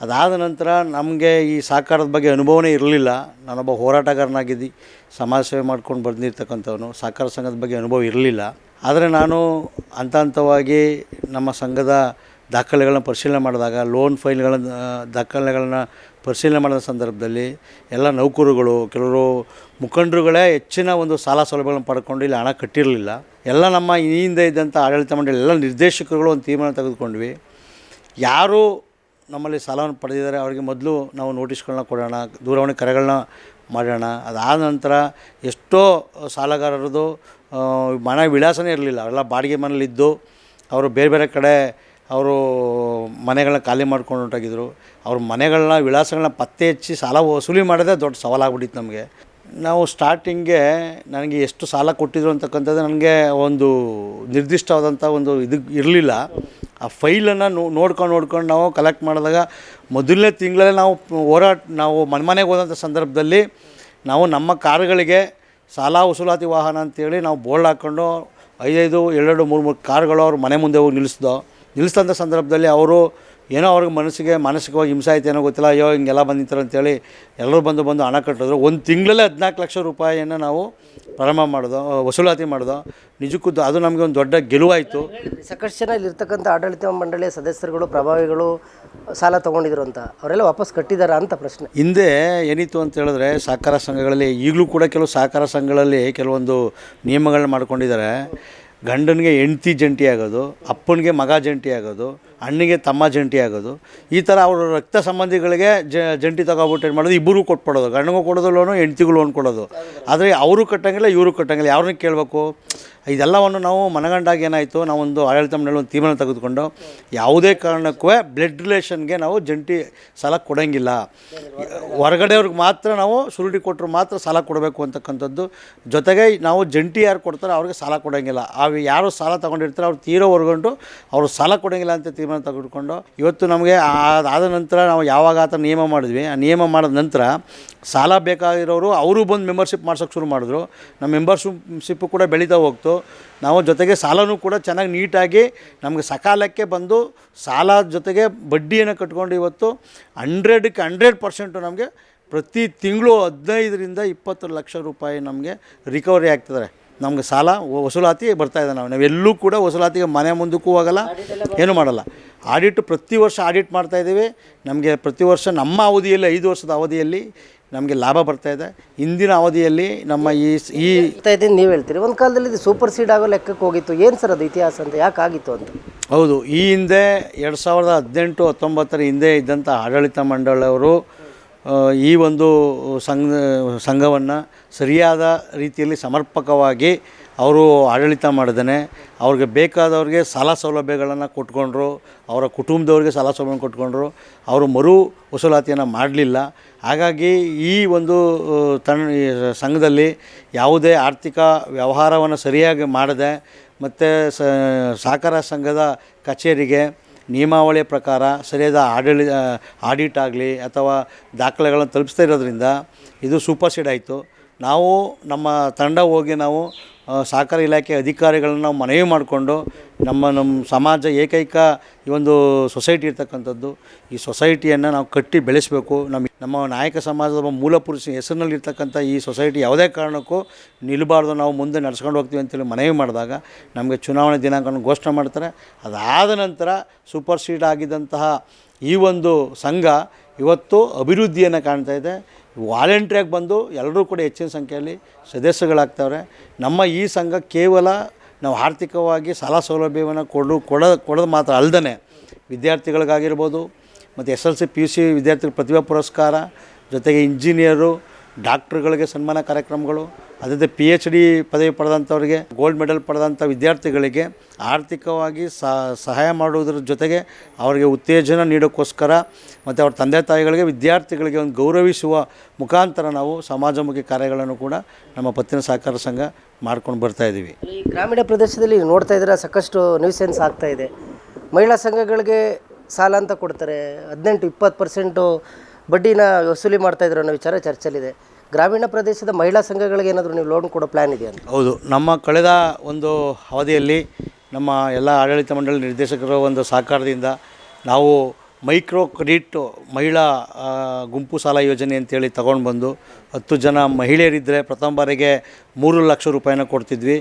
ಅದಾದ ನಂತರ ನಮಗೆ ಈ ಸಹಕಾರದ ಬಗ್ಗೆ ಅನುಭವನೇ ಇರಲಿಲ್ಲ. ನಾನೊಬ್ಬ ಹೋರಾಟಗಾರನಾಗಿದ್ದು, ಸಮಾಜ ಸೇವೆ ಮಾಡ್ಕೊಂಡು ಬಂದಿರ್ತಕ್ಕಂಥವನು, ಸಹಕಾರ ಸಂಘದ ಬಗ್ಗೆ ಅನುಭವ ಇರಲಿಲ್ಲ. ಆದರೆ ನಾನು ಹಂತ ಹಂತವಾಗಿ ನಮ್ಮ ಸಂಘದ ದಾಖಲೆಗಳನ್ನ ಪರಿಶೀಲನೆ ಮಾಡಿದಾಗ ಲೋನ್ ಫೈಲ್ಗಳನ್ನು ದಾಖಲೆಗಳನ್ನ ಪರಿಶೀಲನೆ ಮಾಡಿದ ಸಂದರ್ಭದಲ್ಲಿ ಎಲ್ಲ ನೌಕರುಗಳು ಕೆಲವರು ಮುಖಂಡರುಗಳೇ ಹೆಚ್ಚಿನ ಒಂದು ಸಾಲ ಸೌಲಭ್ಯಗಳನ್ನು ಪಡ್ಕೊಂಡು ಇಲ್ಲಿ ಹಣ ಕಟ್ಟಿರಲಿಲ್ಲ. ಎಲ್ಲ ನಮ್ಮ ಈ ಹಿಂದೆ ಇದ್ದಂಥ ಆಡಳಿತ ಮಂಡಳಿ, ಎಲ್ಲ ನಿರ್ದೇಶಕರುಗಳು ಒಂದು ತೀರ್ಮಾನ ತೆಗೆದುಕೊಂಡ್ವಿ. ಯಾರು ನಮ್ಮಲ್ಲಿ ಸಾಲವನ್ನು ಪಡೆದಿದ್ದಾರೆ, ಅವರಿಗೆ ಮೊದಲು ನಾವು ನೋಟಿಸ್ಗಳನ್ನ ಕೊಡೋಣ, ದೂರವಾಣಿ ಕರೆಗಳನ್ನ ಮಾಡೋಣ. ಅದಾದ ನಂತರ ಎಷ್ಟೋ ಸಾಲಗಾರರದು ಮನೆ ವಿಳಾಸನೇ ಇರಲಿಲ್ಲ. ಅವರೆಲ್ಲ ಬಾಡಿಗೆ ಮನೇಲಿದ್ದು ಅವರು ಬೇರೆ ಬೇರೆ ಕಡೆ ಅವರು ಮನೆಗಳನ್ನ ಖಾಲಿ ಮಾಡ್ಕೊಂಡು ಹೊರ್ಟೋಗಿದ್ರು ಅವ್ರ ಮನೆಗಳನ್ನ, ವಿಳಾಸಗಳನ್ನ ಪತ್ತೆ ಹಚ್ಚಿ ಸಾಲ ವಸೂಲಿ ಮಾಡೋದೇ ದೊಡ್ಡ ಸವಾಲಾಗ್ಬಿಟ್ಟಿತ್ತು ನಮಗೆ. ನಾವು ಸ್ಟಾರ್ಟಿಂಗ್ಗೆ ನನಗೆ ಎಷ್ಟು ಸಾಲ ಕೊಟ್ಟಿದ್ರು ಅಂತಕ್ಕಂಥದ್ದು ನನಗೆ ಒಂದು ನಿರ್ದಿಷ್ಟವಾದಂಥ ಒಂದು ಇದು ಇರಲಿಲ್ಲ. ಆ ಫೈಲನ್ನು ನೋಡ್ಕೊಂಡು ನೋಡ್ಕೊಂಡು ನಾವು ಕಲೆಕ್ಟ್ ಮಾಡಿದಾಗ ಮೊದಲನೇ ತಿಂಗಳಲ್ಲೇ ನಾವು ಹೋರಾಟ, ನಾವು ಮನೆ, ಮನೆಗೆ ಹೋದಂಥ ಸಂದರ್ಭದಲ್ಲಿ ನಾವು ನಮ್ಮ ಕಾರುಗಳಿಗೆ ಸಾಲ ವಸೂಲಾತಿ ವಾಹನ ಅಂತೇಳಿ ನಾವು ಬೋರ್ಡ್ ಹಾಕ್ಕೊಂಡು ಐದೈದು ಎರಡೆರಡು ಮೂರು ಮೂರು ಕಾರ್ಗಳು ಅವ್ರ ಮನೆ ಮುಂದೆ ಹೋಗಿ ನಿಲ್ಲಿಸ್ದೋ ನಿಲ್ಲಿಸಿದಂಥ ಸಂದರ್ಭದಲ್ಲಿ ಅವರು ಏನೋ ಅವ್ರಿಗೆ ಮನಸ್ಸಿಗೆ ಮಾನಸಿಕವಾಗಿ ಹಿಂಸೆ ಆಯ್ತು ಏನೋ ಗೊತ್ತಿಲ್ಲ ಅಯ್ಯೋ ಹಿಂಗೆಲ್ಲ ಬಂದಿರ್ತಾರೆ ಅಂತೇಳಿ ಎಲ್ಲರೂ ಬಂದು ಬಂದು ಹಣ ಕಟ್ಟಿದ್ರು. ಒಂದು ತಿಂಗಳಲ್ಲೇ ಹದಿನಾಲ್ಕು ಲಕ್ಷ ರೂಪಾಯಿಯನ್ನು ನಾವು ಪ್ರಾರಂಭ ಮಾಡಿದೋ ವಸೂಲಾತಿ ಮಾಡೋದು ನಿಜಕ್ಕೂ ಅದು ನಮಗೆ ಒಂದು ದೊಡ್ಡ ಗೆಲುವಾಯಿತು. ಸಾಕಷ್ಟು ಜನ ಇಲ್ಲಿರ್ತಕ್ಕಂಥ ಆಡಳಿತ ಮಂಡಳಿಯ ಸದಸ್ಯರುಗಳು ಪ್ರಭಾವಿಗಳು ಸಾಲ ತೊಗೊಂಡಿದ್ರು ಅಂತ ಅವರೆಲ್ಲ ವಾಪಸ್ ಕಟ್ಟಿದಾರ ಅಂತ ಪ್ರಶ್ನೆ. ಹಿಂದೆ ಏನಿತ್ತು ಅಂತ ಹೇಳಿದ್ರೆ ಸಹಕಾರ ಸಂಘಗಳಲ್ಲಿ ಈಗಲೂ ಕೂಡ ಕೆಲವು ಸಹಕಾರ ಸಂಘಗಳಲ್ಲಿ ಕೆಲವೊಂದು ನಿಯಮಗಳನ್ನ ಮಾಡ್ಕೊಂಡಿದ್ದಾರೆ. ಗಂಡನಿಗೆ ಹೆಂಡ್ತಿ ಜಂಟಿ ಆಗೋದು ಅಪ್ಪನಿಗೆ ಮಗ ಜಂಟಿ ಆಗೋದು ಅಣ್ಣಿಗೆ ತಮ್ಮ ಜಂಟಿ ಆಗೋದು. ಈ ಥರ ಅವರು ರಕ್ತ ಸಂಬಂಧಿಗಳಿಗೆ ಜಂಟಿ ತಗೋಬಿಟ್ಟು ಏನು ಮಾಡೋದು? ಇಬ್ಬರು ಕೊಟ್ಬಿಡೋದು. ಗಂಡಗೂ ಕೊಡೋದು ಲೋನು ಹೆಂಡ್ತಿಗೂ ಲೋನ್ ಕೊಡೋದು. ಆದರೆ ಅವರು ಕಟ್ಟಂಗಿಲ್ಲ, ಇವರು ಕಟ್ಟಂಗಿಲ್ಲ. ಯಾರನ್ನ ಕೇಳಬೇಕು? ಇದೆಲ್ಲವನ್ನು ನಾವು ಮನಗಂಡಾಗ ಏನಾಯಿತು? ನಾವೊಂದು ಆಡಳಿತ ಮಂಡಳಿ ಒಂದು ತೀರ್ಮಾನ ತೆಗೆದುಕೊಂಡು ಯಾವುದೇ ಕಾರಣಕ್ಕೂ ಬ್ಲಡ್ ರಿಲೇಷನ್ಗೆ ನಾವು ಜಂಟಿ ಸಾಲ ಕೊಡೋಂಗಿಲ್ಲ. ಹೊರಗಡೆಯವ್ರಿಗೆ ಮಾತ್ರ ನಾವು ಸುರುಟಿ ಕೊಟ್ಟರು ಮಾತ್ರ ಸಾಲ ಕೊಡಬೇಕು ಅಂತಕ್ಕಂಥದ್ದು. ಜೊತೆಗೆ ನಾವು ಜಂಟಿ ಯಾರು ಕೊಡ್ತಾರೋ ಅವ್ರಿಗೆ ಸಾಲ ಕೊಡೋಂಗಿಲ್ಲ. ಅವು ಯಾರು ಸಾಲ ತೊಗೊಂಡಿರ್ತಾರೋ ಅವ್ರು ತೀರೋವರೆಗೊಂಡು ಅವರು ಸಾಲ ಕೊಡೋಂಗಿಲ್ಲ ಅಂತ ತೀರ್ಮಾನ ತೆಗೆದುಕೊಂಡು ಇವತ್ತು ನಮಗೆ ಅದಾದ ನಂತರ ನಾವು ಯಾವಾಗ ಆ ಥರ ನಿಯಮ ಮಾಡಿದ್ವಿ, ಆ ನಿಯಮ ಮಾಡಿದ ನಂತರ ಸಾಲ ಬೇಕಾಗಿರೋರು ಅವರು ಬಂದು ಮೆಂಬರ್ಶಿಪ್ ಮಾಡ್ಸೋಕೆ ಶುರು ಮಾಡಿದ್ರು. ನಮ್ಮ ಮೆಂಬರ್ಶಿಪ್ ಕೂಡ ಬೆಳೀತಾ ಹೋಗ್ತು. ನಾವು ಜೊತೆಗೆ ಸಾಲನೂ ಕೂಡ ಚೆನ್ನಾಗಿ ನೀಟಾಗಿ ನಮಗೆ ಸಕಾಲಕ್ಕೆ ಬಂದು ಸಾಲ ಜೊತೆಗೆ ಬಡ್ಡಿಯನ್ನು ಕಟ್ಕೊಂಡು ಇವತ್ತು ಹಂಡ್ರೆಡ್ಗೆ ಹಂಡ್ರೆಡ್ ಪರ್ಸೆಂಟು ನಮಗೆ ಪ್ರತಿ ತಿಂಗಳು ಹದಿನೈದರಿಂದ ಇಪ್ಪತ್ತು ಲಕ್ಷ ರೂಪಾಯಿ ನಮಗೆ ರಿಕವರಿ ಆಗ್ತಿದ್ದಾರೆ. ನಮಗೆ ಸಾಲ ವಸೂಲಾತಿ ಬರ್ತಾ ಇದೆ ನಾವು. ನಾವೆಲ್ಲೂ ಕೂಡ ವಸೂಲಾತಿಗೆ ಮನೆ ಮುಂದಕ್ಕೂ ಹೋಗಲ್ಲ ಏನೂ ಮಾಡಲ್ಲ. ಆಡಿಟ್ ಪ್ರತಿ ವರ್ಷ ಆಡಿಟ್ ಮಾಡ್ತಾ ಇದ್ದೀವಿ. ನಮಗೆ ಪ್ರತಿ ವರ್ಷ ನಮ್ಮ ಅವಧಿಯಲ್ಲಿ ಐದು ವರ್ಷದ ಅವಧಿಯಲ್ಲಿ ನಮಗೆ ಲಾಭ ಬರ್ತಾ ಇದೆ. ಇಂದಿನ ಅವಧಿಯಲ್ಲಿ ನಮ್ಮ ಈ ಈ ಇದೆ ನೀವು ಹೇಳ್ತೀರಿ. ಒಂದು ಕಾಲದಲ್ಲಿ ಇದು ಸೂಪರ್ ಸೀಡ್ ಆಗೋ ಲೆಕ್ಕಕ್ಕೆ ಹೋಗಿತ್ತು. ಏನು ಸರ್ ಅದು ಇತಿಹಾಸ ಅಂತ? ಯಾಕೆ ಆಗಿತ್ತು ಅಂತ? ಹೌದು ಈ ಹಿಂದೆ ಎರಡು ಸಾವಿರದ ಹದಿನೆಂಟು ಹತ್ತೊಂಬತ್ತರ ಹಿಂದೆ ಇದ್ದಂಥ ಆಡಳಿತ ಮಂಡಳಿಯವರು ಈ ಒಂದು ಸಂಘ, ಸಂಘವನ್ನು ಸರಿಯಾದ ರೀತಿಯಲ್ಲಿ ಸಮರ್ಪಕವಾಗಿ ಅವರು ಆಡಳಿತ ಮಾಡಿದಾನೆ. ಅವ್ರಿಗೆ ಬೇಕಾದವ್ರಿಗೆ ಸಾಲ ಸೌಲಭ್ಯಗಳನ್ನು ಕೊಟ್ಕೊಂಡ್ರು, ಅವರ ಕುಟುಂಬದವ್ರಿಗೆ ಸಾಲ ಸೌಲಭ್ಯ ಕೊಟ್ಕೊಂಡ್ರು. ಅವರು ಮರು ವಸೂಲಾತಿಯನ್ನು ಮಾಡಲಿಲ್ಲ. ಹಾಗಾಗಿ ಈ ಒಂದು ತಣ್ಣ ಸಂಘದಲ್ಲಿ ಯಾವುದೇ ಆರ್ಥಿಕ ವ್ಯವಹಾರವನ್ನು ಸರಿಯಾಗಿ ಮಾಡದೆ, ಮತ್ತು ಸಹಕಾರ ಸಂಘದ ಕಚೇರಿಗೆ ನಿಯಮಾವಳಿಯ ಪ್ರಕಾರ ಸರಿಯಾದ ಆಡಳಿ ಆಡಿಟ್ ಆಗಲಿ ಅಥವಾ ದಾಖಲೆಗಳನ್ನು ತಲುಪಿಸ್ತಾ ಇರೋದ್ರಿಂದ ಇದು ಸೂಪರ್ ಸೀಡ್ ಆಯಿತು. ನಾವು ನಮ್ಮ ತಂಡ ಹೋಗಿ ನಾವು ಸಹಕಾರ ಇಲಾಖೆ ಅಧಿಕಾರಿಗಳನ್ನ ನಾವು ಮನವಿ ಮಾಡಿಕೊಂಡು ನಮ್ಮ ನಮ್ಮ ಸಮಾಜ ಏಕೈಕ ಈ ಒಂದು ಸೊಸೈಟಿ ಇರ್ತಕ್ಕಂಥದ್ದು. ಈ ಸೊಸೈಟಿಯನ್ನು ನಾವು ಕಟ್ಟಿ ಬೆಳೆಸಬೇಕು. ನಮ್ಮ ನಮ್ಮ ನಾಯಕ ಸಮಾಜದ ಒಬ್ಬ ಮೂಲ ಪುರುಷ ಹೆಸರಿನಲ್ಲಿರ್ತಕ್ಕಂಥ ಈ ಸೊಸೈಟಿ ಯಾವುದೇ ಕಾರಣಕ್ಕೂ ನಿಲ್ಲಬಾರ್ದು. ನಾವು ಮುಂದೆ ನಡ್ಸ್ಕೊಂಡು ಹೋಗ್ತೀವಿ ಅಂತೇಳಿ ಮನವಿ ಮಾಡಿದಾಗ ನಮಗೆ ಚುನಾವಣೆ ದಿನಾಂಕವನ್ನು ಘೋಷಣೆ ಮಾಡ್ತಾರೆ. ಅದಾದ ನಂತರ ಸೂಪರ್ ಸೀಡ್ ಆಗಿದ್ದಂತಹ ಈ ಒಂದು ಸಂಘ ಇವತ್ತು ಅಭಿವೃದ್ಧಿಯನ್ನು ಕಾಣ್ತಾ ಇದೆ. ವಾಲಂಟ್ರಿಯಾಗಿ ಬಂದು ಎಲ್ಲರೂ ಕೂಡ ಹೆಚ್ಚಿನ ಸಂಖ್ಯೆಯಲ್ಲಿ ಸದಸ್ಯಗಳಾಗ್ತವ್ರೆ. ನಮ್ಮ ಈ ಸಂಘ ಕೇವಲ ನಾವು ಆರ್ಥಿಕವಾಗಿ ಸಾಲ ಸೌಲಭ್ಯವನ್ನು ಕೊಡು, ಕೊಡ, ಕೊಡೋದು ಮಾತ್ರ ಅಲ್ದೇ ವಿದ್ಯಾರ್ಥಿಗಳಿಗಾಗಿರ್ಬೋದು, ಮತ್ತು S L C, P U C ವಿದ್ಯಾರ್ಥಿಗಳ ಪ್ರತಿಭಾ ಪುರಸ್ಕಾರ, ಜೊತೆಗೆ ಇಂಜಿನಿಯರು, ಡಾಕ್ಟ್ರುಗಳಿಗೆ ಸನ್ಮಾನ ಕಾರ್ಯಕ್ರಮಗಳು ಅದೇ ಪಿ ಎಚ್ ಡಿ ಪದವಿ ಪಡೆದಂಥವ್ರಿಗೆ ಗೋಲ್ಡ್ ಮೆಡಲ್ ಪಡೆದಂಥ ವಿದ್ಯಾರ್ಥಿಗಳಿಗೆ ಆರ್ಥಿಕವಾಗಿ ಸಹಾಯ ಮಾಡುವುದರ ಜೊತೆಗೆ ಅವರಿಗೆ ಉತ್ತೇಜನ ನೀಡೋಕ್ಕೋಸ್ಕರ ಮತ್ತು ಅವ್ರ ತಂದೆ ತಾಯಿಗಳಿಗೆ, ವಿದ್ಯಾರ್ಥಿಗಳಿಗೆ ಒಂದು ಗೌರವಿಸುವ ಮುಖಾಂತರ ನಾವು ಸಮಾಜಮುಖಿ ಕಾರ್ಯಗಳನ್ನು ಕೂಡ ನಮ್ಮ ಪತ್ತಿನ ಸಹಕಾರ ಸಂಘ ಮಾಡ್ಕೊಂಡು ಬರ್ತಾ ಇದ್ದೀವಿ. ಈ ಗ್ರಾಮೀಣ ಪ್ರದೇಶದಲ್ಲಿ ನೋಡ್ತಾ ಇದ್ರೆ ಸಾಕಷ್ಟು ನ್ಯೂಸೆನ್ಸ್ ಆಗ್ತಾ ಇದೆ. ಮಹಿಳಾ ಸಂಘಗಳಿಗೆ ಸಾಲ ಅಂತ ಕೊಡ್ತಾರೆ. ಹದಿನೆಂಟು, ಇಪ್ಪತ್ತು ಪರ್ಸೆಂಟು ಬಡ್ಡಿನ ವಸೂಲಿ ಮಾಡ್ತಾಯಿದ್ರು ಅನ್ನೋ ವಿಚಾರ ಚರ್ಚೆಲಿದೆ ಗ್ರಾಮೀಣ ಪ್ರದೇಶದ ಮಹಿಳಾ ಸಂಘಗಳಿಗೆ ಏನಾದರೂ ನೀವು ಲೋನ್ ಕೊಡೋ ಪ್ಲ್ಯಾನ್ ಇದೆಯಾ ಹೌದು. ನಮ್ಮ ಕಳೆದ ಒಂದು ಅವಧಿಯಲ್ಲಿ ನಮ್ಮ ಎಲ್ಲ ಆಡಳಿತ ಮಂಡಳಿ ನಿರ್ದೇಶಕರ ಒಂದು ಸಹಕಾರದಿಂದ ನಾವು ಮೈಕ್ರೋ ಕ್ರೆಡಿಟ್ ಮಹಿಳಾ ಗುಂಪು ಸಾಲ ಯೋಜನೆ ಅಂತೇಳಿ ತಗೊಂಡು ಬಂದು ಹತ್ತು ಜನ ಮಹಿಳೆಯರಿದ್ದರೆ ಪ್ರಥಮ ಬಾರಿಗೆ ಮೂರು ಲಕ್ಷ ರೂಪಾಯಿನ ಕೊಡ್ತಿದ್ವಿ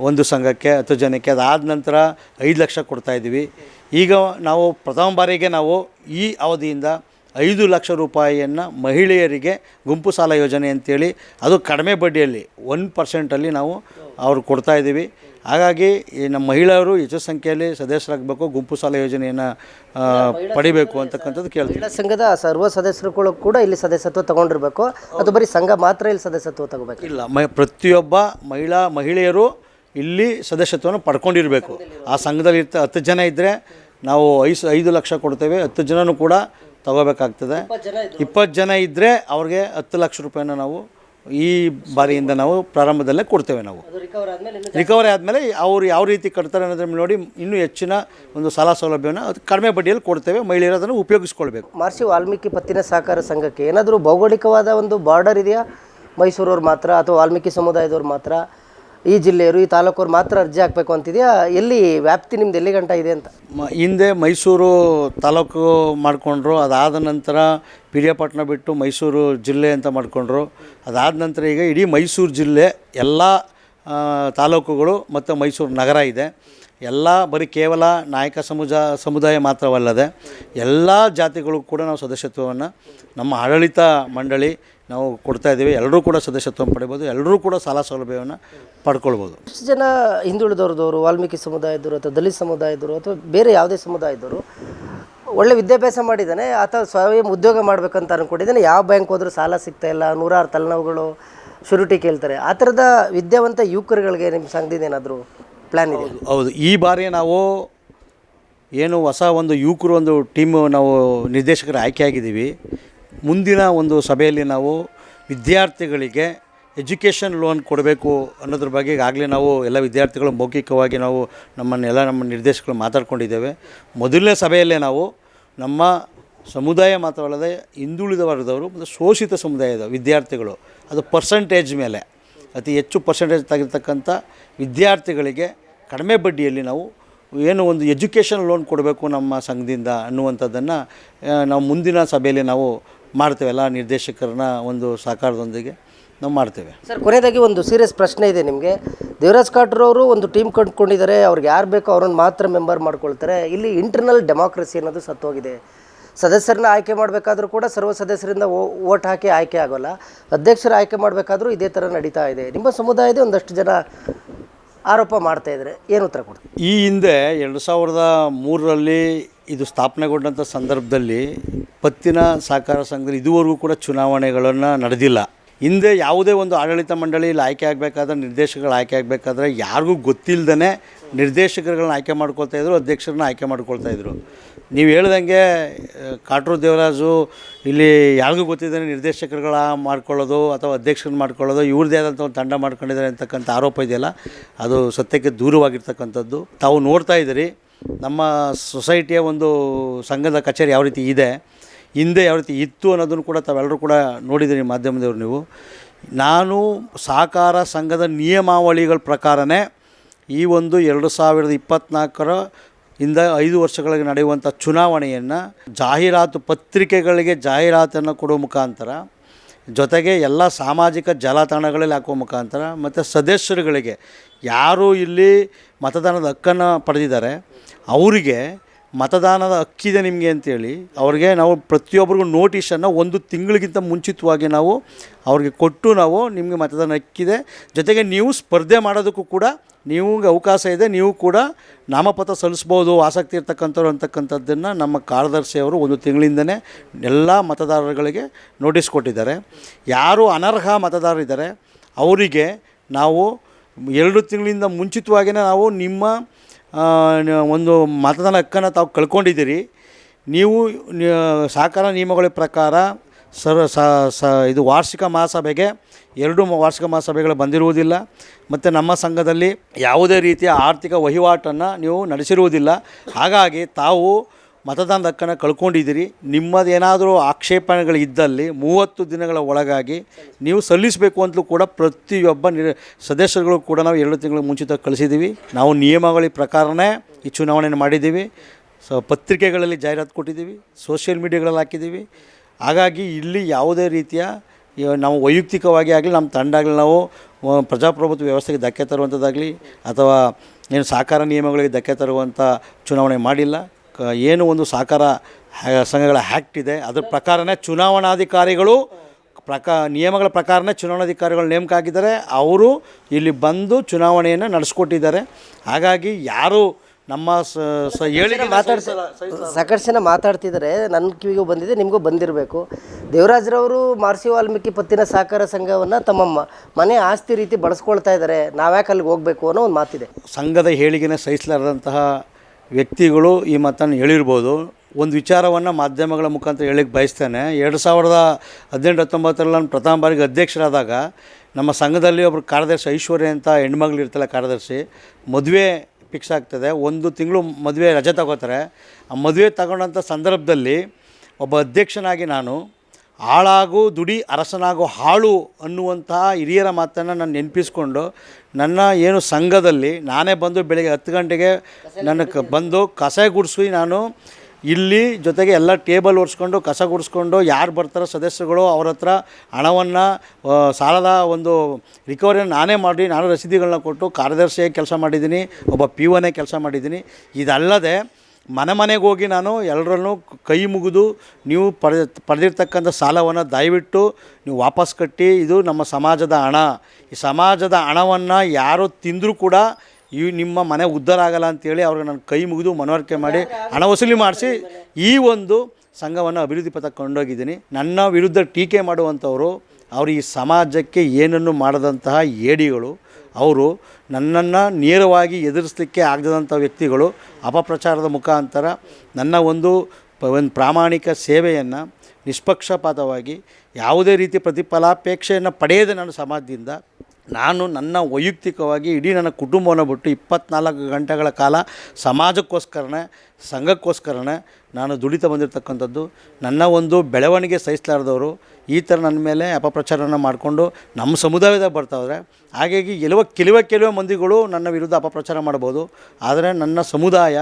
ಒಂದು ಸಂಘಕ್ಕೆ, ಹತ್ತು ಜನಕ್ಕೆ. ಅದಾದ ನಂತರ ಐದು ಲಕ್ಷ ಕೊಡ್ತಾಯಿದ್ವಿ ಈಗ ನಾವು ಪ್ರಥಮ ಬಾರಿಗೆ ನಾವು ಈ ಅವಧಿಯಿಂದ ಐದು ಲಕ್ಷ ರೂಪಾಯಿಯನ್ನು ಮಹಿಳೆಯರಿಗೆ ಗುಂಪು ಸಾಲ ಯೋಜನೆ ಅಂತೇಳಿ ಅದು ಕಡಿಮೆ ಬಡ್ಡಿಯಲ್ಲಿ ಒನ್ ಪರ್ಸೆಂಟಲ್ಲಿ ನಾವು ಅವ್ರು ಕೊಡ್ತಾ ಇದ್ದೀವಿ. ಹಾಗಾಗಿ ಈ ನಮ್ಮ ಮಹಿಳೆಯರು ಹೆಚ್ಚು ಸಂಖ್ಯೆಯಲ್ಲಿ ಸದಸ್ಯರಾಗಬೇಕು ಗುಂಪು ಸಾಲ ಯೋಜನೆಯನ್ನು ಪಡಿಬೇಕು ಅಂತಕ್ಕಂಥದ್ದು ಕೇಳ್ತೀವಿ. ಮಹಿಳಾ ಸಂಘದ ಸರ್ವ ಸದಸ್ಯರುಗಳು ಕೂಡ ಇಲ್ಲಿ ಸದಸ್ಯತ್ವ ತಗೊಂಡಿರಬೇಕು. ಅದು ಬರೀ ಸಂಘ ಮಾತ್ರ ಇಲ್ಲಿ ಸದಸ್ಯತ್ವ ತಗೋಬೇಕು. ಇಲ್ಲ ಮ ಪ್ರತಿಯೊಬ್ಬ ಮಹಿಳಾ ಮಹಿಳೆಯರು ಇಲ್ಲಿ ಸದಸ್ಯತ್ವವನ್ನು ಪಡ್ಕೊಂಡಿರಬೇಕು. ಆ ಸಂಘದಲ್ಲಿ ಇರ್ತ ಹತ್ತು ಜನ ಇದ್ದರೆ ನಾವು ಐದು ಐದು ಲಕ್ಷ ಕೊಡ್ತೇವೆ ಹತ್ತು ಜನನೂ ಕೂಡ ತಗೋಬೇಕಾಗ್ತದೆ. ಇಪ್ಪತ್ತು ಜನ ಇದ್ದರೆ ಅವ್ರಿಗೆ ಹತ್ತು ಲಕ್ಷ ರೂಪಾಯಿನ ನಾವು ಈ ಬಾರಿಯಿಂದ ನಾವು ಪ್ರಾರಂಭದಲ್ಲೇ ಕೊಡ್ತೇವೆ ನಾವು. ರಿಕವರ್ ಆದಮೇಲೆ ಅವ್ರು ಯಾವ ರೀತಿ ಕಟ್ತಾರೆ ಅನ್ನೋದ್ರ ಮೇಲೆ ನೋಡಿ ಇನ್ನೂ ಹೆಚ್ಚಿನ ಒಂದು ಸಾಲ ಸೌಲಭ್ಯವನ್ನು ಅದು ಕಡಿಮೆ ಬಡ್ಡಿಯಲ್ಲಿ ಕೊಡ್ತೇವೆ. ಮಹಿಳೆಯರು ಅದನ್ನು ಉಪಯೋಗಿಸ್ಕೊಳ್ಬೇಕು. ಮಹರ್ಷಿ ವಾಲ್ಮೀಕಿ ಪತ್ತಿನ ಸಹಕಾರ ಸಂಘಕ್ಕೆ ಏನಾದರೂ ಭೌಗೋಳಿಕವಾದ ಒಂದು ಬಾರ್ಡರ್ ಇದೆಯಾ? ಮೈಸೂರವ್ರು ಮಾತ್ರ ಅಥವಾ ವಾಲ್ಮೀಕಿ ಸಮುದಾಯದವ್ರು ಮಾತ್ರ? ಈ ಜಿಲ್ಲೆಯವರು, ಈ ತಾಲೂಕವ್ರು ಮಾತ್ರ ಅರ್ಜಿ ಹಾಕಬೇಕು ಅಂತಿದೆಯಾ? ಎಲ್ಲಿ ವ್ಯಾಪ್ತಿ ನಿಮ್ದು ಎಲ್ಲಿ ಗಂಟ ಇದೆ ಅಂತ? ಹಿಂದೆ ಮೈಸೂರು ತಾಲೂಕು ಮಾಡಿಕೊಂಡ್ರು, ಅದಾದ ನಂತರ ಪಿರಿಯಾಪಟ್ಟಣ ಬಿಟ್ಟು ಮೈಸೂರು ಜಿಲ್ಲೆ ಅಂತ ಮಾಡಿಕೊಂಡ್ರು. ಅದಾದ ನಂತರ ಈಗ ಇಡೀ ಮೈಸೂರು ಜಿಲ್ಲೆ, ಎಲ್ಲ ತಾಲೂಕುಗಳು ಮತ್ತು ಮೈಸೂರು ನಗರ ಇದೆ. ಎಲ್ಲ ಬರೀ ಕೇವಲ ನಾಯಕ ಸಮುಜ, ಸಮುದಾಯ ಮಾತ್ರವಲ್ಲದೆ, ಎಲ್ಲ ಜಾತಿಗಳು ಕೂಡ ನಾವು ಸದಸ್ಯತ್ವವನ್ನು ನಮ್ಮ ಆಡಳಿತ ಮಂಡಳಿ ನಾವು ಕೊಡ್ತಾ ಇದ್ದೀವಿ. ಎಲ್ಲರೂ ಕೂಡ ಸದಸ್ಯತ್ವ ಪಡಿಬೋದು ಎಲ್ಲರೂ ಕೂಡ ಸಾಲ ಸೌಲಭ್ಯವನ್ನು ಪಡ್ಕೊಳ್ಬೋದು. ಎಷ್ಟು ಜನ ಹಿಂದುಳಿದವ್ರದವರು ವಾಲ್ಮೀಕಿ ಸಮುದಾಯದವರು ಅಥವಾ ದಲಿತ ಸಮುದಾಯದವರು ಅಥವಾ ಬೇರೆ ಯಾವುದೇ ಸಮುದಾಯದವರು ಒಳ್ಳೆ ವಿದ್ಯಾಭ್ಯಾಸ ಮಾಡಿದ್ದಾನೆ ಅಥವಾ ಸ್ವಯಂ ಉದ್ಯೋಗ ಮಾಡಬೇಕಂತ ಅಂದ್ಕೊಂಡಿದ್ದಾನೆ ಯಾವ ಬ್ಯಾಂಕ್ ಹೋದರೂ ಸಾಲ ಸಿಗ್ತಾ ಇಲ್ಲ ನೂರಾರು ತಲೆನೋವುಗಳು ಶುರುಟಿ ಕೇಳ್ತಾರೆ. ಆ ಥರದ ವಿದ್ಯಾವಂತ ಯುವಕರುಗಳಿಗೆ ನಿಮ್ಮ ಸಂಘದಿಂದ ಏನಾದರೂ ಪ್ಲ್ಯಾನ್ ಇದೆ ಹೌದು ಈ ಬಾರಿ ನಾವು ಏನು ಹೊಸ ಒಂದು ಯುವಕರು ಒಂದು ಟೀಮು ನಾವು ನಿರ್ದೇಶಕರ ಆಯ್ಕೆಯಾಗಿದ್ದೀವಿ ಮುಂದಿನ ಒಂದು ಸಭೆಯಲ್ಲಿ ನಾವು ವಿದ್ಯಾರ್ಥಿಗಳಿಗೆ ಎಜುಕೇಷನ್ ಲೋನ್ ಕೊಡಬೇಕು ಅನ್ನೋದ್ರ ಬಗ್ಗೆ ಈಗಾಗಲೇ ನಾವು ಎಲ್ಲ ವಿದ್ಯಾರ್ಥಿಗಳು ಮೌಖಿಕವಾಗಿ ನಾವು ನಮ್ಮನ್ನೆಲ್ಲ ನಮ್ಮ ನಿರ್ದೇಶಕರು ಮಾತಾಡ್ಕೊಂಡಿದ್ದೇವೆ. ಮೊದಲನೇ ಸಭೆಯಲ್ಲೇ ನಾವು ನಮ್ಮ ಸಮುದಾಯ ಮಾತ್ರವಲ್ಲದೆ ಹಿಂದುಳಿದ ವರ್ಗದವರು ಮತ್ತು ಶೋಷಿತ ಸಮುದಾಯದ ವಿದ್ಯಾರ್ಥಿಗಳು, ಅದು ಪರ್ಸೆಂಟೇಜ್ ಮೇಲೆ, ಅತಿ ಹೆಚ್ಚು ಪರ್ಸೆಂಟೇಜ್ ತೆಗಿರ್ತಕ್ಕಂಥ ವಿದ್ಯಾರ್ಥಿಗಳಿಗೆ ಕಡಿಮೆ ಬಡ್ಡಿಯಲ್ಲಿ ನಾವು ಏನು ಒಂದು ಎಜುಕೇಷನ್ ಲೋನ್ ಕೊಡಬೇಕು ನಮ್ಮ ಸಂಘದಿಂದ ಅನ್ನುವಂಥದ್ದನ್ನು ನಾವು ಮುಂದಿನ ಸಭೆಯಲ್ಲಿ ನಾವು ಮಾಡ್ತೇವೆ, ಎಲ್ಲ ನಿರ್ದೇಶಕರನ್ನ ಒಂದು ಸಹಕಾರದೊಂದಿಗೆ ನಾವು ಮಾಡ್ತೇವೆ. ಸರ್, ಕೊನೆಯದಾಗಿ ಒಂದು ಸೀರಿಯಸ್ ಪ್ರಶ್ನೆ ಇದೆ ನಿಮಗೆ. ದೇವರಾಜ್ ಅವರು ಒಂದು ಟೀಮ್ ಕಂಡುಕೊಂಡಿದ್ದಾರೆ, ಅವ್ರಿಗೆ ಯಾರು ಬೇಕೋ ಅವ್ರನ್ನ ಮಾತ್ರ ಮೆಂಬರ್ ಮಾಡ್ಕೊಳ್ತಾರೆ. ಇಲ್ಲಿ ಇಂಟರ್ನಲ್ ಡೆಮಾಕ್ರಸಿ ಅನ್ನೋದು ಸತ್ತೋಗಿದೆ. ಸದಸ್ಯರನ್ನ ಆಯ್ಕೆ ಮಾಡಬೇಕಾದ್ರೂ ಕೂಡ ಸರ್ವ ಸದಸ್ಯರಿಂದ ಓಟ್ ಹಾಕಿ ಆಯ್ಕೆ ಆಗೋಲ್ಲ. ಅಧ್ಯಕ್ಷರ ಆಯ್ಕೆ ಮಾಡಬೇಕಾದ್ರೂ ಇದೇ ಥರ ನಡೀತಾ ಇದೆ. ನಿಮ್ಮ ಸಮುದಾಯದ ಒಂದಷ್ಟು ಜನ ಆರೋಪ ಮಾಡ್ತಾ ಇದ್ದಾರೆ ಏನು ಉತ್ತರ ಕೊಡ್ತೀವಿ ಈ ಹಿಂದೆ ಎರಡು ಸಾವಿರದ ಮೂರರಲ್ಲಿ ಇದು ಸ್ಥಾಪನೆಗೊಂಡಂಥ ಸಂದರ್ಭದಲ್ಲಿ ಪತ್ತಿನ ಸಹಕಾರ ಸಂಘದಲ್ಲಿ ಇದುವರೆಗೂ ಕೂಡ ಚುನಾವಣೆಗಳನ್ನು ನಡೆದಿಲ್ಲ. ಹಿಂದೆ ಯಾವುದೇ ಒಂದು ಆಡಳಿತ ಮಂಡಳಿಯಲ್ಲಿ ಆಯ್ಕೆ ಆಗಬೇಕಾದ್ರೆ ನಿರ್ದೇಶಕಗಳು ಆಯ್ಕೆ ಆಗಬೇಕಾದ್ರೆ ಯಾರಿಗೂ ಗೊತ್ತಿಲ್ಲದೇ ನಿರ್ದೇಶಕರುಗಳನ್ನ ಆಯ್ಕೆ ಮಾಡ್ಕೊಳ್ತಾ ಇದ್ರು, ಅಧ್ಯಕ್ಷರನ್ನ ಆಯ್ಕೆ ಮಾಡ್ಕೊಳ್ತಾ ಇದ್ರು. ನೀವು ಹೇಳ್ದಂಗೆ ಕಾಟ್ರು ದೇವರಾಜು ಇಲ್ಲಿ ಯಾರಿಗೂ ಗೊತ್ತಿದ್ದಾನೆ ನಿರ್ದೇಶಕರುಗಳ ಮಾಡ್ಕೊಳ್ಳೋದು ಅಥವಾ ಅಧ್ಯಕ್ಷರನ್ನ ಮಾಡ್ಕೊಳ್ಳೋದು, ಇವ್ರದ್ದೇ ಆದಂಥ ಒಂದು ತಂಡ ಮಾಡ್ಕೊಂಡಿದ್ದಾರೆ ಅಂತಕ್ಕಂಥ ಆರೋಪ ಇದೆಯಲ್ಲ, ಅದು ಸತ್ಯಕ್ಕೆ ದೂರವಾಗಿರ್ತಕ್ಕಂಥದ್ದು. ತಾವು ನೋಡ್ತಾ ಇದ್ದೀರಿ, ನಮ್ಮ ಸೊಸೈಟಿಯ ಒಂದು ಸಂಘದ ಕಚೇರಿ ಯಾವ ರೀತಿ ಇದೆ, ಹಿಂದೆ ಯಾವ ರೀತಿ ಇತ್ತು ಅನ್ನೋದನ್ನು ಕೂಡ ತಾವೆಲ್ಲರೂ ಕೂಡ ನೋಡಿದ್ದೀರಿ ಮಾಧ್ಯಮದವ್ರು ನೀವು. ನಾನು ಸಹಕಾರ ಸಂಘದ ನಿಯಮಾವಳಿಗಳ ಪ್ರಕಾರನೇ ಈ ಒಂದು ಎರಡು ಸಾವಿರದ ಇಪ್ಪತ್ತ್ನಾಲ್ಕರ ಇಂದ ಐದು ವರ್ಷಗಳಿಗೆ ನಡೆಯುವಂಥ ಚುನಾವಣೆಯನ್ನು ಜಾಹೀರಾತು ಪತ್ರಿಕೆಗಳಿಗೆ ಜಾಹೀರಾತನ್ನು ಕೊಡೋ ಮುಖಾಂತರ, ಜೊತೆಗೆ ಎಲ್ಲ ಸಾಮಾಜಿಕ ಜಾಲತಾಣಗಳಲ್ಲಿ ಹಾಕುವ ಮುಖಾಂತರ, ಮತ್ತು ಸದಸ್ಯರುಗಳಿಗೆ ಯಾರು ಇಲ್ಲಿ ಮತದಾನದ ಹಕ್ಕನ್ನು ಪಡೆದಿದ್ದಾರೆ. ಅವರಿಗೆ ಮತದಾನದ ಹಕ್ಕಿದೆ ನಿಮಗೆ ಅಂತೇಳಿ. ಅವ್ರಿಗೆ ನಾವು ಪ್ರತಿಯೊಬ್ಬರಿಗೂ ನೋಟಿಸನ್ನು ಒಂದು ತಿಂಗಳಿಗಿಂತ ಮುಂಚಿತವಾಗಿ ನಾವು ಅವ್ರಿಗೆ ಕೊಟ್ಟು ನಾವು ನಿಮಗೆ ಮತದಾನ ಹಕ್ಕಿದೆ. ಜೊತೆಗೆ ನೀವು ಸ್ಪರ್ಧೆ ಮಾಡೋದಕ್ಕೂ ಕೂಡ ನಿಮಗೆ ಅವಕಾಶ ಇದೆ. ನೀವು ಕೂಡ ನಾಮಪತ್ರ ಸಲ್ಲಿಸ್ಬೋದು. ಆಸಕ್ತಿ ಇರ್ತಕ್ಕಂಥವ್ರು ಅಂತಕ್ಕಂಥದ್ದನ್ನು ನಮ್ಮ ಕಾರ್ಯದರ್ಶಿಯವರು ಒಂದು ತಿಂಗಳಿಂದನೇ ಎಲ್ಲ ಮತದಾರರುಗಳಿಗೆ ನೋಟಿಸ್ ಕೊಟ್ಟಿದ್ದಾರೆ. ಯಾರು ಅನರ್ಹ ಮತದಾರರಿದ್ದಾರೆ ಅವರಿಗೆ ನಾವು ಎರಡು ತಿಂಗಳಿಂದ ಮುಂಚಿತವಾಗಿಯೇ ನಾವು ನಿಮ್ಮ ಒಂದು ಮತದಾನ ಹಕ್ಕನ್ನು ತಾವು ಕಳ್ಕೊಂಡಿದ್ದೀರಿ. ನೀವು ಸಹಕಾರ ನಿಯಮಗಳ ಪ್ರಕಾರ ಸರ್, ಸ ಇದು ವಾರ್ಷಿಕ ಮಹಾಸಭೆಗೆ ಎರಡು ವಾರ್ಷಿಕ ಮಹಾಸಭೆಗಳು ಬಂದಿರುವುದಿಲ್ಲ. ಮತ್ತು ನಮ್ಮ ಸಂಘದಲ್ಲಿ ಯಾವುದೇ ರೀತಿಯ ಆರ್ಥಿಕ ವಹಿವಾಟನ್ನು ನೀವು ನಡೆಸಿರುವುದಿಲ್ಲ. ಹಾಗಾಗಿ ತಾವು ಮತದಾನದ ಹಕ್ಕನ್ನು ಕಳ್ಕೊಂಡಿದ್ದೀರಿ. ನಿಮ್ಮದೇನಾದರೂ ಆಕ್ಷೇಪಣೆಗಳು ಇದ್ದಲ್ಲಿ ಮೂವತ್ತು ದಿನಗಳ ಒಳಗಾಗಿ ನೀವು ಸಲ್ಲಿಸಬೇಕು ಅಂತಲೂ ಕೂಡ ಪ್ರತಿಯೊಬ್ಬ ನಿರ್ ಸದಸ್ಯರುಗಳು ಕೂಡ ನಾವು ಎರಡು ತಿಂಗಳ ಮುಂಚಿತ ಕಳಿಸಿದ್ದೀವಿ. ನಾವು ನಿಯಮಾವಳಿ ಪ್ರಕಾರನೇ ಈ ಚುನಾವಣೆಯನ್ನು ಮಾಡಿದ್ದೀವಿ. ಸೊ ಪತ್ರಿಕೆಗಳಲ್ಲಿ ಜಾಹೀರಾತು ಕೊಟ್ಟಿದ್ದೀವಿ, ಸೋಷಿಯಲ್ ಮೀಡಿಯಾಗಳಲ್ಲಿ ಹಾಕಿದ್ದೀವಿ. ಹಾಗಾಗಿ ಇಲ್ಲಿ ಯಾವುದೇ ರೀತಿಯ ನಾವು ವೈಯಕ್ತಿಕವಾಗಿ ಆಗಲಿ, ನಮ್ಮ ತಂಡ ಆಗಲಿ ನಾವು ಪ್ರಜಾಪ್ರಭುತ್ವ ವ್ಯವಸ್ಥೆಗೆ ಧಕ್ಕೆ ತರುವಂಥದ್ದಾಗಲಿ ಅಥವಾ ಏನು ಸಾಕಾರ ನಿಯಮಗಳಿಗೆ ಧಕ್ಕೆ ತರುವಂಥ ಚುನಾವಣೆ ಮಾಡಿಲ್ಲ. ಕ ಏನು ಒಂದು ಸಹಕಾರ ಸಂಘಗಳ ಆ್ಯಕ್ಟ್ ಇದೆ ಅದರ ಪ್ರಕಾರನೇ ಚುನಾವಣಾಧಿಕಾರಿಗಳು ಪ್ರಕಾ ನಿಯಮಗಳ ಪ್ರಕಾರನೇ ಚುನಾವಣಾಧಿಕಾರಿಗಳು ನೇಮಕ ಆಗಿದ್ದಾರೆ ಅವರು ಇಲ್ಲಿ ಬಂದು ಚುನಾವಣೆಯನ್ನು ನಡೆಸ್ಕೊಟ್ಟಿದ್ದಾರೆ. ಹಾಗಾಗಿ ಯಾರು ನಮ್ಮ ಸ ಸ ಹೇಳಿಕೆ ಮಾತಾಡ್ತಾ ಸಾಕಷ್ಟು ಜನ ಮಾತಾಡ್ತಿದ್ದಾರೆ. ನನ್ನ ಕಿವಿಗೂ ಬಂದಿದೆ ನಿಮಗೂ ಬಂದಿರಬೇಕು. ದೇವರಾಜ್ರವರು ಮಾರ್ಸಿ ವಾಲ್ಮೀಕಿ ಪತ್ತಿನ ಸಹಕಾರ ಸಂಘವನ್ನು ತಮ್ಮ ಮನೆ ಆಸ್ತಿ ರೀತಿ ಬಳಸ್ಕೊಳ್ತಾ ಇದ್ದಾರೆ. ನಾವ್ಯಾಕೆ ಅಲ್ಲಿಗೆ ಹೋಗಬೇಕು ಅನ್ನೋ ಒಂದು ಮಾತಿದೆ. ಸಂಘದ ಹೇಳಿಗೆನ ಸಹಿಸಲಾರದಂತಹ ವ್ಯಕ್ತಿಗಳು ಈ ಮಾತನ್ನು ಹೇಳಿರ್ಬೋದು. ಒಂದು ವಿಚಾರವನ್ನು ಮಾಧ್ಯಮಗಳ ಮುಖಾಂತರ ಹೇಳಿಕ್ಕೆ ಬಯಸ್ತೇನೆ. ಎರಡು ಸಾವಿರದ ಹದಿನೆಂಟು ಹತ್ತೊಂಬತ್ತರಲ್ಲಿ ನಾನು ಪ್ರಥಮ ಬಾರಿಗೆ ಅಧ್ಯಕ್ಷರಾದಾಗ ನಮ್ಮ ಸಂಘದಲ್ಲಿ ಒಬ್ಬರು ಕಾರ್ಯದರ್ಶಿ ಐಶ್ವರ್ಯ ಅಂತ ಹೆಣ್ಮಗಳು ಇರ್ತಲ್ಲ ಕಾರ್ಯದರ್ಶಿ, ಮದುವೆ ಫಿಕ್ಸ್ ಆಗ್ತದೆ. ಒಂದು ತಿಂಗಳು ಮದುವೆ ರಜೆ ತಗೋತಾರೆ. ಆ ಮದುವೆ ತಗೊಂಡಂಥ ಸಂದರ್ಭದಲ್ಲಿ ಒಬ್ಬ ಅಧ್ಯಕ್ಷನಾಗಿ ನಾನು ಆಳಾಗು ದುಡಿ ಅರಸನಾಗು ಹಾಳು ಅನ್ನುವಂತಹ ಹಿರಿಯರ ಮಾತನ್ನು ನಾನು ನೆನಪಿಸ್ಕೊಂಡು ನನ್ನ ಏನು ಸಂಘದಲ್ಲಿ ನಾನೇ ಬಂದು ಬೆಳಗ್ಗೆ ಹತ್ತು ಗಂಟೆಗೆ ನನ್ನ ಬಂದು ಕಸ ಗುಡಿಸಿ ನಾನು ಇಲ್ಲಿ ಜೊತೆಗೆ ಎಲ್ಲ ಟೇಬಲ್ ಒರೆಸ್ಕೊಂಡು, ಕಸ ಗುಡಿಸ್ಕೊಂಡು ಯಾರು ಬರ್ತಾರೆ ಸದಸ್ಯಗಳು ಅವ್ರ ಹತ್ರ ಹಣವನ್ನು ಸಾಲದ ಒಂದು ರಿಕವರಿಯನ್ನು ನಾನೇ ಮಾಡಿ, ನಾನು ರಸೀದಿಗಳನ್ನ ಕೊಟ್ಟು ಕಾರ್ಯದರ್ಶಿಯಾಗಿ ಕೆಲಸ ಮಾಡಿದ್ದೀನಿ, ಒಬ್ಬ ಪಿ ಒನೇ ಕೆಲಸ ಮಾಡಿದ್ದೀನಿ. ಇದಲ್ಲದೆ ಮನೆ ಮನೆಗೆ ಹೋಗಿ ನಾನು ಎಲ್ಲರನ್ನೂ ಕೈ ಮುಗಿದು ನೀವು ಪಡೆದ ಪಡೆದಿರ್ತಕ್ಕಂಥ ಸಾಲವನ್ನು ದಯವಿಟ್ಟು ನೀವು ವಾಪಸ್ ಕಟ್ಟಿ, ಇದು ನಮ್ಮ ಸಮಾಜದ ಹಣ. ಈ ಸಮಾಜದ ಹಣವನ್ನು ಯಾರು ತಿಂದರೂ ಕೂಡ ಈ ನಿಮ್ಮ ಮನೆ ಉದ್ಧಾರ ಆಗಲ್ಲ ಅಂತೇಳಿ ಅವ್ರಿಗೆ ನಾನು ಕೈ ಮುಗಿದು ಮನವರಿಕೆ ಮಾಡಿ ಹಣ ವಸೂಲಿ ಮಾಡಿಸಿ ಈ ಒಂದು ಸಂಘವನ್ನು ಅಭಿವೃದ್ಧಿ ಪಥ ಕೊಂಡೋಗಿದ್ದೀನಿ. ನನ್ನ ವಿರುದ್ಧ ಟೀಕೆ ಮಾಡುವಂಥವರು ಅವರು ಈ ಸಮಾಜಕ್ಕೆ ಏನನ್ನು ಮಾಡದಂತಹ ಏಡಿಗಳು. ಅವರು ನನ್ನನ್ನು ನೇರವಾಗಿ ಎದುರಿಸಲಿಕ್ಕೆ ಆಗದಂಥ ವ್ಯಕ್ತಿಗಳು ಅಪಪ್ರಚಾರದ ಮುಖಾಂತರ ನನ್ನ ಒಂದು ಒಂದು ಪ್ರಾಮಾಣಿಕ ಸೇವೆಯನ್ನು ನಿಷ್ಪಕ್ಷಪಾತವಾಗಿ ಯಾವುದೇ ರೀತಿ ಪ್ರತಿಫಲಾಪೇಕ್ಷೆಯನ್ನು ಪಡೆಯದೆ ನಾನು ಸಮಾಜದಿಂದ ನಾನು ನನ್ನ ವೈಯಕ್ತಿಕವಾಗಿ ಇಡೀ ನನ್ನ ಕುಟುಂಬವನ್ನು ಬಿಟ್ಟು ಇಪ್ಪತ್ನಾಲ್ಕು ಗಂಟೆಗಳ ಕಾಲ ಸಮಾಜಕ್ಕೋಸ್ಕರನೇ, ಸಂಘಕ್ಕೋಸ್ಕರನೇ ನಾನು ದುಡಿತ ಬಂದಿರತಕ್ಕಂಥದ್ದು. ನನ್ನ ಒಂದು ಬೆಳವಣಿಗೆ ಸಹಿಸಲಾರ್ದವರು ಈ ಥರ ನನ್ನ ಮೇಲೆ ಅಪಪ್ರಚಾರನ ಮಾಡಿಕೊಂಡು ನಮ್ಮ ಸಮುದಾಯದಾಗ ಬರ್ತಾವ್ರೆ ಹಾಗಾಗಿ ಕೆಲವ ಕೆಲವೇ ಕೆಲವೇ ಮಂದಿಗಳು ನನ್ನ ವಿರುದ್ಧ ಅಪಪ್ರಚಾರ ಮಾಡ್ಬೋದು. ಆದರೆ ನನ್ನ ಸಮುದಾಯ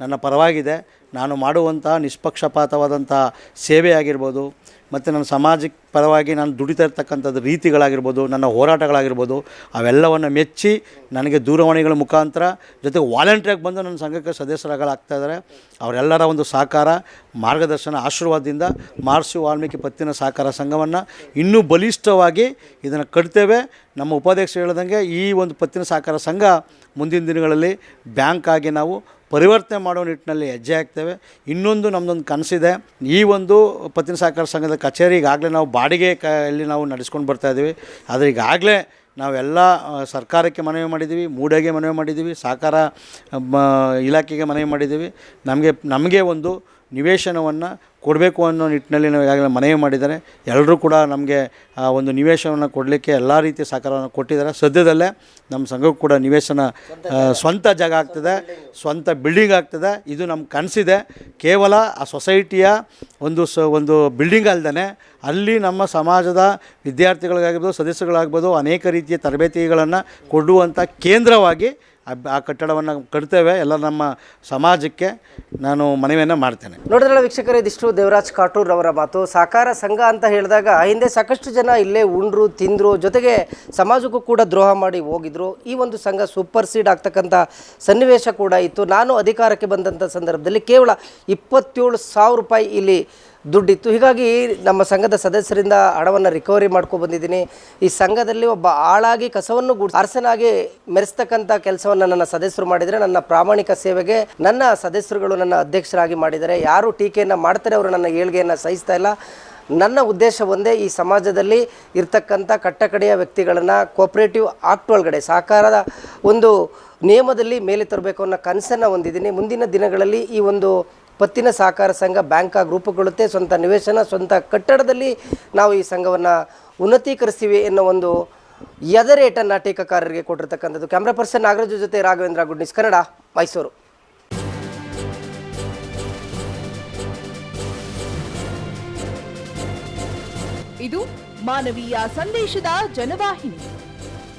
ನನ್ನ ಪರವಾಗಿದೆ. ನಾನು ಮಾಡುವಂಥ ನಿಷ್ಪಕ್ಷಪಾತವಾದಂಥ ಸೇವೆ ಆಗಿರ್ಬೋದು. ಮತ್ತು ನನ್ನ ಸಮಾಜಕ್ಕೆ ಪರವಾಗಿ ನಾನು ದುಡಿತಾ ಇರ್ತಕ್ಕಂಥದ್ದು ರೀತಿಗಳಾಗಿರ್ಬೋದು, ನನ್ನ ಹೋರಾಟಗಳಾಗಿರ್ಬೋದು, ಅವೆಲ್ಲವನ್ನು ಮೆಚ್ಚಿ ನನಗೆ ದೂರವಾಣಿಗಳ ಮುಖಾಂತರ ಜೊತೆಗೆ ವಾಲಂಟಿಯಾಗಿ ಬಂದು ನನ್ನ ಸಂಘಕ್ಕೆ ಸದಸ್ಯರಾಗಲಾಗ್ತಾ ಇದ್ದಾರೆ. ಅವರೆಲ್ಲರ ಒಂದು ಸಹಕಾರ, ಮಾರ್ಗದರ್ಶನ ಆಶೀರ್ವಾದದಿಂದ ಮಹರ್ಷಿ ವಾಲ್ಮೀಕಿ ಪತ್ತಿನ ಸಹಕಾರ ಸಂಘವನ್ನು ಇನ್ನೂ ಬಲಿಷ್ಠವಾಗಿ ಇದನ್ನು ಕಟ್ತೇವೆ. ನಮ್ಮ ಉಪಾಧ್ಯಕ್ಷರು ಹೇಳ್ದಂಗೆ ಈ ಒಂದು ಪತ್ತಿನ ಸಹಕಾರ ಸಂಘ ಮುಂದಿನ ದಿನಗಳಲ್ಲಿ ಬ್ಯಾಂಕ್ ಆಗಿ ನಾವು ಪರಿವರ್ತನೆ ಮಾಡೋ ನಿಟ್ಟಿನಲ್ಲಿ ಹೆಜ್ಜೆ ಹಾಕ್ತೇವೆ. ಇನ್ನೊಂದು ನಮ್ಮದೊಂದು ಕನಸಿದೆ. ಈ ಒಂದು ಪತ್ತಿನ ಸಹಕಾರ ಸಂಘದ ಕಚೇರಿ ಈಗಾಗಲೇ ನಾವು ಬಾಡಿಗೆ ಕ, ಇಲ್ಲಿ ನಾವು ನಡೆಸ್ಕೊಂಡು ಬರ್ತಾ ಇದ್ದೀವಿ. ಆದರೆ ಈಗಾಗಲೇ ನಾವೆಲ್ಲ ಸರ್ಕಾರಕ್ಕೆ ಮನವಿ ಮಾಡಿದ್ದೀವಿ, ಮೂಡೆಗೆ ಮನವಿ ಮಾಡಿದ್ದೀವಿ, ಸಹಕಾರ ಇಲಾಖೆಗೆ ಮನವಿ ಮಾಡಿದ್ದೀವಿ. ನಮಗೆ ನಮಗೆ ಒಂದು ನಿವೇಶನವನ್ನು ಕೊಡಬೇಕು ಅನ್ನೋ ನಿಟ್ಟಿನಲ್ಲಿ ನಾವು ಈಗಾಗಲೇ ಮನವಿ ಮಾಡಿದ್ದಾರೆ. ಎಲ್ಲರೂ ಕೂಡ ನಮಗೆ, ಆ, ಒಂದು ನಿವೇಶನವನ್ನು ಕೊಡಲಿಕ್ಕೆ ಎಲ್ಲ ರೀತಿಯ ಸಹಕಾರವನ್ನು ಕೊಟ್ಟಿದ್ದಾರೆ. ಸದ್ಯದಲ್ಲೇ ನಮ್ಮ ಸಂಘಕ್ಕೂ ಕೂಡ ನಿವೇಶನ ಸ್ವಂತ ಜಾಗ ಆಗ್ತದೆ. ಸ್ವಂತ ಬಿಲ್ಡಿಂಗ್ ಆಗ್ತದೆ. ಇದು ನಮ್ಮ ಕನಸಿದೆ. ಕೇವಲ ಆ ಸೊಸೈಟಿಯ ಒಂದು ಸ, ಒಂದು ಬಿಲ್ಡಿಂಗ್ ಅಲ್ಲದೆ ಅಲ್ಲಿ ನಮ್ಮ ಸಮಾಜದ ವಿದ್ಯಾರ್ಥಿಗಳಿಗಾಗಿರ್ಬೋದು ಸದಸ್ಯಗಳಾಗ್ಬೋದು ಅನೇಕ ರೀತಿಯ ತರಬೇತಿಗಳನ್ನು ಕೊಡುವಂಥ ಕೇಂದ್ರವಾಗಿ ಆ ಕಟ್ಟಡವನ್ನು ಕಟ್ತೇವೆ, ಎಲ್ಲ ನಮ್ಮ ಸಮಾಜಕ್ಕೆ ನಾನು ಮನವಿಯನ್ನು ಮಾಡ್ತೇನೆ. ನೋಡಿದ್ರಲ್ಲ ವೀಕ್ಷಕರೇ, ಇದಿಷ್ಟು ದೇವರಾಜ್ ಕಾಟೂರ್ ಅವರ ಮಾತು. ಸಹಕಾರ ಸಂಘ ಅಂತ ಹೇಳಿದಾಗ ಹಿಂದೆ ಸಾಕಷ್ಟು ಜನ ಇಲ್ಲೇ ಉಂಡ್ರು, ತಿಂದರು, ಜೊತೆಗೆ ಸಮಾಜಕ್ಕೂ ಕೂಡ ದ್ರೋಹ ಮಾಡಿ ಹೋಗಿದ್ರು. ಈ ಒಂದು ಸಂಘ ಸೂಪರ್ ಸೀಡ್ ಆಗ್ತಕ್ಕಂಥ ಸನ್ನಿವೇಶ ಕೂಡ ಇತ್ತು. ನಾನು ಅಧಿಕಾರಕ್ಕೆ ಬಂದಂಥ ಸಂದರ್ಭದಲ್ಲಿ ಕೇವಲ ಇಪ್ಪತ್ತೇಳು ಸಾವಿರ ರೂಪಾಯಿ ಇಲ್ಲಿ ದುಡ್ಡಿತ್ತು. ಹೀಗಾಗಿ ನಮ್ಮ ಸಂಘದ ಸದಸ್ಯರಿಂದ ಹಣವನ್ನು ರಿಕವರಿ ಮಾಡ್ಕೊಂಡು ಬಂದಿದ್ದೀನಿ. ಈ ಸಂಘದಲ್ಲಿ ಒಬ್ಬ ಆಳಾಗಿ ಕಸವನ್ನು ಗುಡ್ ಅರಸನಾಗಿ ಮೆರೆಸ್ತಕ್ಕಂಥ ಕೆಲಸವನ್ನು ನನ್ನ ಸದಸ್ಯರು ಮಾಡಿದರೆ, ನನ್ನ ಪ್ರಾಮಾಣಿಕ ಸೇವೆಗೆ ನನ್ನ ಸದಸ್ಯರುಗಳು ನನ್ನ ಅಧ್ಯಕ್ಷರಾಗಿ ಮಾಡಿದರೆ, ಯಾರು ಟೀಕೆಯನ್ನು ಮಾಡ್ತಾರೆ ಅವರು ನನ್ನ ಏಳ್ಗೆಯನ್ನು ಸಹಿಸ್ತಾ ಇಲ್ಲ. ನನ್ನ ಉದ್ದೇಶ ಒಂದೇ, ಈ ಸಮಾಜದಲ್ಲಿ ಇರ್ತಕ್ಕಂಥ ಕಟ್ಟಕಡೆಯ ವ್ಯಕ್ತಿಗಳನ್ನು ಕೋಪ್ರೇಟಿವ್ ಆಕ್ಟ್ ಒಳಗಡೆ, ಸಹಕಾರದ ಒಂದು ನಿಯಮದಲ್ಲಿ ಮೇಲೆ ತರಬೇಕು ಅನ್ನೋ ಕನಸನ್ನು ಹೊಂದಿದ್ದೀನಿ. ಮುಂದಿನ ದಿನಗಳಲ್ಲಿ ಈ ಒಂದು ಪತ್ತಿನ ಸಹಕಾರ ಸಂಘ ಬ್ಯಾಂಕ್ ಆಗಿ ರೂಪುಗೊಳ್ಳುತ್ತೆ. ಸ್ವಂತ ನಿವೇಶನ, ಸ್ವಂತ ಕಟ್ಟಡದಲ್ಲಿ ನಾವು ಈ ಸಂಘವನ್ನು ಉನ್ನತೀಕರಿಸ್ತೀವಿ ಎನ್ನೋ ಒಂದು ಎದರೇಟನ್ನು ಟೀಕಾಕಾರರಿಗೆ ಕೊಟ್ಟಿರ್ತಕ್ಕಂಥದ್ದು. ಕ್ಯಾಮ್ರಾ ಪರ್ಸನ್ ನಾಗರಾಜು ಜೊತೆ ರಾಘವೇಂದ್ರ ಗುಡ್ನಿಸ್, ಕನ್ನಡ, ಮೈಸೂರು. ಇದು ಮಾನವೀಯ ಸಂದೇಶದ ಜನವಾಹಿನಿ.